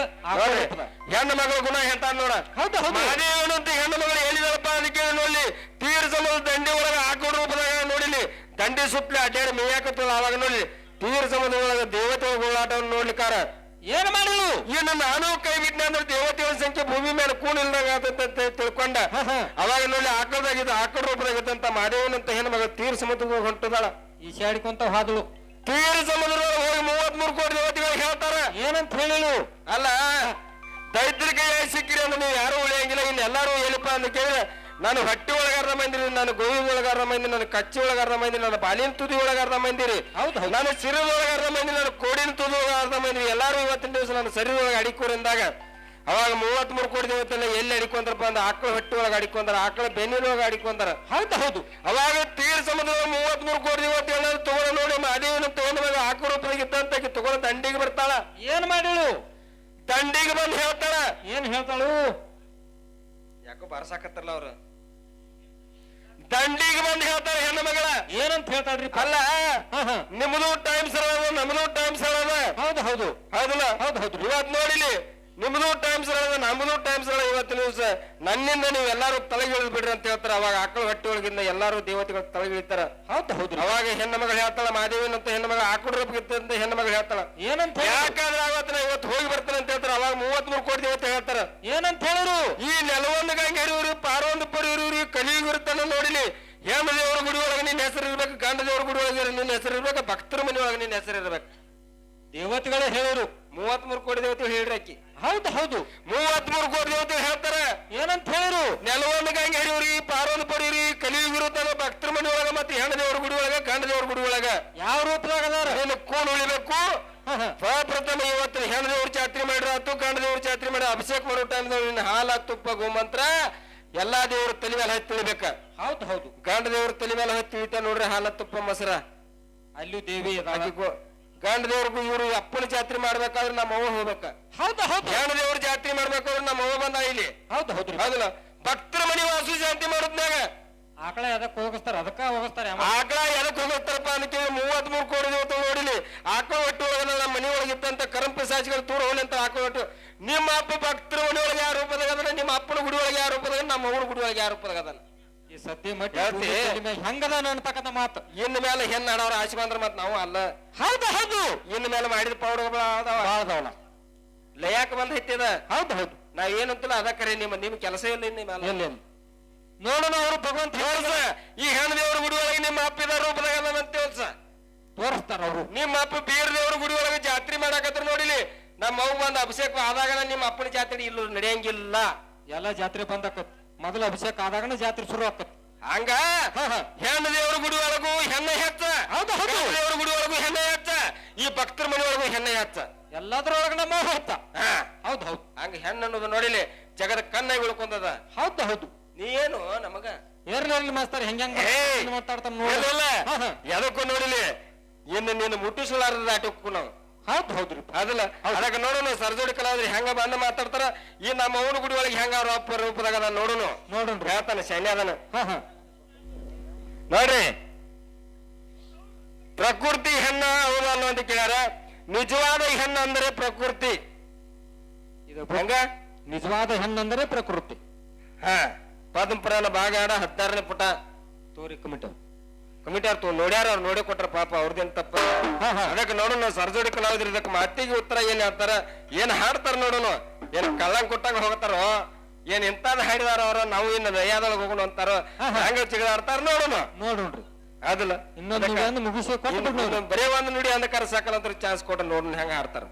ಹೆಣ್ಣು ಮಗಳ ಗುಣ ಹೆಂತ ನೋಡ. ಹೌದು ಹೌದು. ಮಹಾದೇವನ ಅಂತ ಹೆಣ್ಣು ಮಗಳು ಹೇಳಿದಳಪ್ಪ ಅದಕ್ಕೆ ಕೇಳಿ ತೀರ್ ತೀರ ಸಮುದ್ರ ದಂಡಿ ಒಳಗ ಆಕಳ ರೂಪದಾಗ ನೋಡಿಲಿ. ದಂಡಿ ಸುತ್ತಲೇ ಅಡ್ಡಾಡಿ ಮೇಯಾಕತ್ತ ಅವಾಗ ನೋಡಿ ತೀರ ಸಮುದ್ರ ಒಳಗ ದೇವತೆಗಳ ಗೋಳಾಟವನ್ನು ನೋಡ್ಲಿಕ್ಕಾರ ಏನು ಮಾಡಿದ್ರು ಏನು ನಾನು ಕೈ ಬಿಟ್ಟೆ ಅಂದ್ರೆ ದೇವತೆಗಳ ಸಂಖ್ಯೆ ಭೂಮಿ ಮೇಲೆ ಕೂಣಿಲ್ದಂಗ ಆತಂತ ಅಂತ ತಿಳ್ಕೊಂಡ. ಅವಾಗ ನೋಡಿ ಆಕಳದಾಗಿದ್ದ ಆಕಳ ರೂಪದಾಗತ್ತಂತ ಮಾಡೇವನಂತ ಹೆಣ್ಣು ಮಗ ತೀರ್ ಸಮುದ್ರದಾಗ ಹೊಂಟದಾಳ. ಈಶಾಡಿಕೊಂತ ಹಾದಳು. ತೀರ್ ಸಮುದ್ರ ಹೋಗಿ ಮೂವತ್ಮೂರು ಕೋಟಿ ದೇವತೆಗಳು ಹೇಳ್ತಾರ. ಏನಂತ ಹೇಳಿಳು ಅಲ್ಲ ದೈತ್ರಿಕ ಸಿಕ್ಕಿರಿ ಅಂದ್ರೆ ನೀವು ಯಾರು ಉಳಿಯಂಗಿಲ್ಲ ಇಲ್ಲಿ ಎಲ್ಲಾರು ಏನಪ್ಪ ಅಂತ ಕೇಳಿದ್ರೆ ನಾನು ಹೊಟ್ಟೆ ಒಳಗಾರ ಮಂದಿರಿ ನಾನು ಗೋವಿ ಒಳಗಾರ ಮಂದಿ ನಾನು ಕಚ್ಚಿ ಒಳಗಾರ ಮಂದಿ ನಾನು ಬಾಲಿನ ತುದಿ ಒಳಗಾರ ಮಂದಿರಿ. ಹೌದು. ನಾನು ಸಿರದ ಒಳಗಾರ ಮಂದಿ ನಾನು ಕೋಡಿನ ತುದಿ ಒಳಗಾರ ಮಂದಿ ಎಲ್ಲಾರು ಇವತ್ತಿನ ದಿವಸ ನಾನು ಶರೀರ ಒಳಗೆ ಅಡಿಕೋರಿಂದಾಗ ಅವಾಗ ಮೂವತ್ತ್ ಮೂರು ಕೋಟಿ ದೇವತೆಲ್ಲ ಎಲ್ಲಿ ಅಡಿಕೊಂಡ್ರಪ್ಪ ಅಂದ್ರೆ ಆಕಳ ಹೊಟ್ಟೆ ಒಳಗೆ ಅಡಿಕೊಂಡಾರ ಆಕಳ ಬೆನ್ನಿನ ಒಳಗ ಅಡಿಕೊಂಡಾರ. ಹೌದು ಹೌದು. ಅವಾಗ ತೀರ್ ಸಮುದ್ರ ಮೂವತ್ತ್ ಮೂರು ಕೋಟಿ ದೇವತೆಗಳನ್ನ ತಗೊಂಡು ನೋಡಿ ಅದೇನು ತಗೊಂಡ ಮೇಲೆ ಆಕಳ ರೂಪದಾಗ ಇದ್ದಂತ ತಗೊಂಡು ದಂಡಿಗೆ ಬರ್ತಾಳ. ಏನ್ ಮಾಡಿಳು? ದಂಡಿಗೆ ಬಂದು ಹೇಳ್ತಾಳ. ಏನ್ ಹೇಳ್ತಾಳು? ಯಾಕೋ ಬರ್ಸಾಕತ್ತಾರಲ್ಲ ಅವ್ರು. ದಂಡಿಗೆ ಬಂದು ಹೇಳ್ತಾರೆ ಹೆಣ್ಣು ಮಗಳ. ಏನಂತ ಹೇಳ್ತಾಳ್ರಿ? ಅಲ್ಲ ನಿಮ್ಮದು ಟೈಮ್ ಸರ್ ನಮ್ಮದು ಟೈಮ್ ಸರ್ ಹೌದು ಹೌದು. ಹೌದಲ್ಲ? ಹೌದು, ಹೌದು. ಇವತ್ತು ನೋಡಿಲಿ ನಿಮ್ದು ಟೈಮ್ಸ್ ನಮ್ದು ಟೈಮ್ಸ್ ಇವತ್ತಿನ ದಿವಸ ನನ್ನಿಂದ ನೀವು ಎಲ್ಲಾರು ತಲೆಗಿಳಿದ್ ಬಿಡ್ರಿ ಅಂತ ಹೇಳ್ತಾರೆ. ಅವಾಗ ಆಕಳ ಹೊಟ್ಟೆ ಒಳಗಿಂದ ಎಲ್ಲಾರು ದೇವತೆಗಳು ತಲೆಗಿಳಿತಾರ. ಹೌದು ಹೌದು ಅವಾಗ ಹೆಣ್ಣು ಮಗಳು ಹೇಳ್ತಾಳ ಮಾದೇವಿನ ಅಂತ ಹೆಣ್ಣು ಮಗಳ ಆಕಳ ಅಂತ ಹೆಣ್ಣು ಮಗಳು ಹೇಳ್ತಾಳ. ಏನಂತ ಯಾಕಂದ್ರೆ ಯಾಕಾದ್ರೆ ಅವತ್ತು ಇವತ್ತು ಹೋಗಿ ಬರ್ತಾನೆ ಅಂತ ಹೇಳ್ತಾರೆ. ಅವಾಗ ಮೂವತ್ತ್ ಮೂರು ಕೋಟಿ ದೇವತೆ ಹೇಳ್ತಾರ. ಏನಂತ ಹೇಳರು ಈ ನೆಲವೊಂದು ಗಂಗೆರಿವ್ರಿ ಪಾರೊಂದು ಪರಿವ್ರಿ ಕಲಿಯುಗಿರುತ್ತಾನ ನೋಡಿಲಿ. ಹೇಮದೇವರ ಗುಡಿ ಒಳಗೆ ನಿನ್ನ ಹೆಸರು ಇರ್ಬೇಕು ಗಂಡ ದೇವ್ರ ಗುಡಿ ಒಳಗೆ ನಿನ್ನ ಹೆಸರು ಇರ್ಬೇಕು ಭಕ್ತರ ಮನೆ ಒಳಗೆ ನಿನ್ನ ಹೆಸರು ಇರ್ಬೇಕು ದೇವತೆಗಳೇ ಹೇಳೋರು. ಮೂವತ್ ಮೂರು ಕೋಟಿ ದೇವತೆ ಹೇಳ್ರಿ ಆಕಿ. ಹೌದು ಹೌದು. ಮೂವತ್ ಮೂರು ಕೋಟಿ ದೇವತೆ ಹೇಳ್ತಾರೆ. ಏನಂತ ಹೇಳಿರು? ನೆಲವೊಂದು ಗಂಗೆ ಹರಿವ್ರಿ ಪಾರೊಂದು ಪರಿವ್ರಿ ಕಲಿಯುಗಿರುತ್ತಾನ ಭಕ್ತರ ಮನೆ ಒಳಗ ಮತ್ತೆ ಹೆಣ್ಣ ದೇವ್ರ ಗುಡಿ ಒಳಗ ಗಂಡ ದೇವ್ರ ಗುಡಿ ಒಳಗ. ಯಾವ ರೂಪದಾಗ ಅದಾರ ನೀನು ಕೂನ್ ಉಳಿಬೇಕು. ಪ್ರಥಮ ಇವತ್ತು ಹೆಣ್ಣ ದೇವ್ರ ಚಾತ್ರಿ ಮಾಡ್ರ ಆತು ಗಂಡ ದೇವ್ರ ಚಾತ್ರಿ ಮಾಡಿ ಅಭಿಷೇಕ ಮಾಡೋ ಟೈಮ್ ನಿನ್ನ ಹಾಲ ತುಪ್ಪ ಗೋಮಂತ್ರ ಎಲ್ಲಾ ದೇವ್ರ ತಲೆ ಮೇಲೆ ಹತ್ತಿ ತಿಳಿಬೇಕ ಹೌದು ಹೌದು. ಗಂಡ ದೇವ್ರ ತಲೆ ಮೇಲೆ ಹತ್ತಿ ತಿಳಿತ ನೋಡ್ರಿ ಹಾಲ ತುಪ್ಪ ಮೊಸರ. ಅಲ್ಲಿ ದೇವಿ ಗಂಡ ದೇವ್ರಿಗೂ ಇವ್ರು ಅಪ್ಪನ ಜಾತ್ರೆ ಮಾಡ್ಬೇಕಾದ್ರೆ ನಮ್ಮ ಅವ್ವ ಹೋಗ್ಬೇಕ. ಹೌದು ಹೌದು. ದೇವ್ರ ಜಾತ್ರೆ ಮಾಡ್ಬೇಕಾದ್ರೆ ನಮ್ಮ ಅವ್ವ ಬಂದ ಇಲ್ಲಿ. ಹೌದು ಹೌದ್ರಿ ಹೌದಲ್ಲ? ಭಕ್ತರ ಮನೆ ವಾಸು ಜಾತ್ರೆ ಮಾಡೋದ್ನಾಗ ಆಕಳ ಅದಕ್ಕೆ ಹೋಗಿಸ್ತಾರ? ಅದಕ್ಕ ಹೋಗಿಸ್ತಾರೆ ಆಕಳ ಎದಕ್ ಹೋಗ್ತಾರಪ್ಪ ಅಂತ ಮೂವತ್ತ್ ಮೂರು ಕೋಟಿ ದೇವತ ನೋಡಿಲಿ. ಆಕಳ ಒಟ್ಟು ಒಳಗೆ ನಮ್ಮ ಮನೆ ಒಳಗಿತ್ತಂತ ಕರಂಪಿ ಸಾಚಿಗಳು ತೂರ ಹೋಗಲಿ ಅಂತ ಆಕಳ ಒಟ್ಟು. ನಿಮ್ಮ ಅಪ್ಪ ಭಕ್ತರ ಮನೆ ಒಳಗೆ ಯಾವ ರೂಪದಾಗ ಅದನ್ನ ನಿಮ್ಮ ಅಪ್ಪನ ಗುಡಿ ಒಳಗೆ ಯಾವ ರೂಪದಾಗ? ನಮ್ಮ ಅವನ ಗುಡಿ ಒಳಗೆ ಯಾವ ರೂಪದಾಗ ಅದನ್ನ ಈ ಸದ್ಯ ಮಟ್ಟಿ ಹೇಳ್ತಿ? ಹೆಂಗದ ಅನ್ತಕ್ಕಂಥ ಮಾತು. ಇನ್ನು ಮೇಲೆ ಹೆಣ್ಣು ಆಡವ್ರ ಆಶೆ ಬಂದ್ರ ಮತ್ ನಾವು ಅಲ್ಲ. ಹೌದು ಹೌದು. ಇನ್ ಮೇಲೆ ಮಾಡಿದ ಪೌಡರ್ಗಳು ಅದಾವ ಬಾಳ್ದವನ ಲಯಾಕ ಬಂದ ಐತಿದ ಹೌದು ಹೌದು. ನಾ ಏನಂತಿಲ್ಲ ಅದ ಕರೆ ನಿಮ್ಮ ನಿಮ್ ಕೆಲಸ ಇಲ್ಲ ಎಲ್ಲಿ ಎಲ್ಲಿ ನೋಡೋಣ ಅವರು ಭಗವಂತ ತೋರ್ಸ. ಈ ಹೆಣ್ಣು ದೇವ್ರ ಗುಡಿ ಒಳಗೆ ನಿಮ್ಮ ಅಪ್ಪಿದ ರೂಪದಾಗ ಅಂತ ತೋರ್ಸ. ತೋರಿಸ್ತಾರ ಅವರು. ನಿಮ್ಮ ಅಪ್ಪ ಬೀರ್ ದೇವ್ರ ಗುಡಿ ಒಳಗೆ ಜಾತ್ರೆ ಮಾಡಾಕತ್ರ ನೋಡಿಲಿ. ನಮ್ಮ ಅವ್ವ ಬಂದ ಅಭಿಷೇಕ ಆದಾಗ ನಿಮ್ಮ ಅಪ್ಪನ ಜಾತ್ರೆ ಇಲ್ಲ ನಡೆಯಂಗಿಲ್ಲ. ಎಲ್ಲ ಜಾತ್ರೆ ಬಂದಾಕತ್ ಮೊದಲ ಅಭಿಷೇಕ ಆದಾಗನ ಜಾತ್ರೆ ಶುರು ಆಗ್ತದೆ. ಹಂಗ. ಹೆಣ್ಣು ದೇವ್ರ ಗುಡಿ ಒಳಗೂ ಹೆಣ್ಣೆ ಹೆಚ್ಚ. ಹೌದು, ಹೌದು. ದೇವ್ರ ಗುಡಿ ಒಳಗೂ ಹೆಣ್ಣೆ ಹೆಚ್ಚ. ಈ ಭಕ್ತರ ಮನೆ ಒಳಗೂ ಹೆಣ್ಣೆ ಹೆಚ್ಚ. ಎಲ್ಲದ್ರೊಳಗ ನಮ್ಮ ಹೊತ್ತ ಹಾ. ಹೌದು ಹೌದು. ಹಂಗ ಹೆಣ್ಣು ಅನ್ನೋದು ನೋಡಿಲಿ ಜಗದ ಕಣ್ಣ ಉಳ್ಕೊಂಡದ ಹೌದು ಹೌದು. ನೀ ಏನು ನಮಗ? ಏರ್ನಲ್ಲಿ ಮಾಸ್ತಾರ ಹೆಂಗ! ಮಾತಾಡ್ತಾನ ನೋಡಿಲ್ಲ. ಎದಕ್ಕೂ ನೋಡಿಲಿ ಇನ್ನು ನೀನು ಮುಟ್ಟಿಸಲಾರದ ಆಟಕ್ಕೂ ನಾವು. ಹೌದು ಹೌದ್ರಿ. ಅದಲ್ಲ ಅದಕ್ಕೆ ನೋಡೋಣ ಸರ್ಜೋಡಿ ಕಲಾವಿದ್ರಿ ಹೆಂಗ ಬಂದ ಮಾತಾಡ್ತಾರ? ಈ ನಮ್ಮ ಅವನ ಗುಡಿ ಒಳಗೆ ಹೆಂಗ ಅವ್ರ ಅಪ್ಪ ರೂಪದಾಗ ಅದ ನೋಡೋಣ ನೋಡೋಣ ಹೇಳ್ತಾನೆ ಅದನ. ಹಾ ಹಾ. ನೋಡ್ರಿ. ಪ್ರಕೃತಿ ಹೆಣ್ಣ ಹೌದು ಅನ್ನೋ ಅಂತ ಕೇಳ್ಯಾರ. ನಿಜವಾದ ಹೆಣ್ಣು ಅಂದ್ರೆ ಪ್ರಕೃತಿ. ಇದು ಹೆಂಗ? ನಿಜವಾದ ಹೆಣ್ಣು ಅಂದ್ರೆ ಪ್ರಕೃತಿ. ಹಾ. ಪದ್ಮಪುರಾಣ ಭಾಗ ಹದಿನಾರನೇ ಪುಟ. ತೋರಿ ಕಮಿಟಿ. ಕಮಿಟಿಯವ್ರು ತೋ ನೋಡ್ಯಾರ ಅವ್ರು ನೋಡಿ ಕೊಟ್ರ ಪಾಪ ಅವ್ರದ್ದೇನ್ ತಪ್ಪ. ಅದಕ್ಕೆ ನೋಡೋಣ ಸರ್ಜೋಡಿ ಕಲಾವಿದ್ರೆ ಇದಕ್ಕೆ ಮಾತಿಗೆ ಉತ್ತರ ಏನ್ ಹೇಳ್ತಾರ? ಏನ್ ಹಾಡ್ತಾರ ನೋಡೋಣ? ಏನ್ ಕಳ್ಳಂಗ್ ಕೊಟ್ಟಂಗ ಹೋಗ್ತಾರೋ ಏನ್ ಎಂತಾದ ಹಾಡಿದಾರ ಅವ್ರ ನಾವು ಇನ್ನ ದಯಾದೊಳಗೆ ಹೋಗೋಣ ಅಂತಾರ? ಹಂಗ ಚಿಗದಾಡ್ತಾರ ನೋಡೋಣ. ನೋಡೋಣ್ರಿ. ಅದಲ್ಲ ಇನ್ನೊಂದು ಮುಗಿಸಿ ಬರೇ ಒಂದು ನುಡಿ ಅಂದಕಾರ ಸಾಕಲ್ಲ ಚಾನ್ಸ್ ಕೊಟ್ಟ ನೋಡೋಣ ಹೆಂಗ ಹಾಡ್ತಾರ.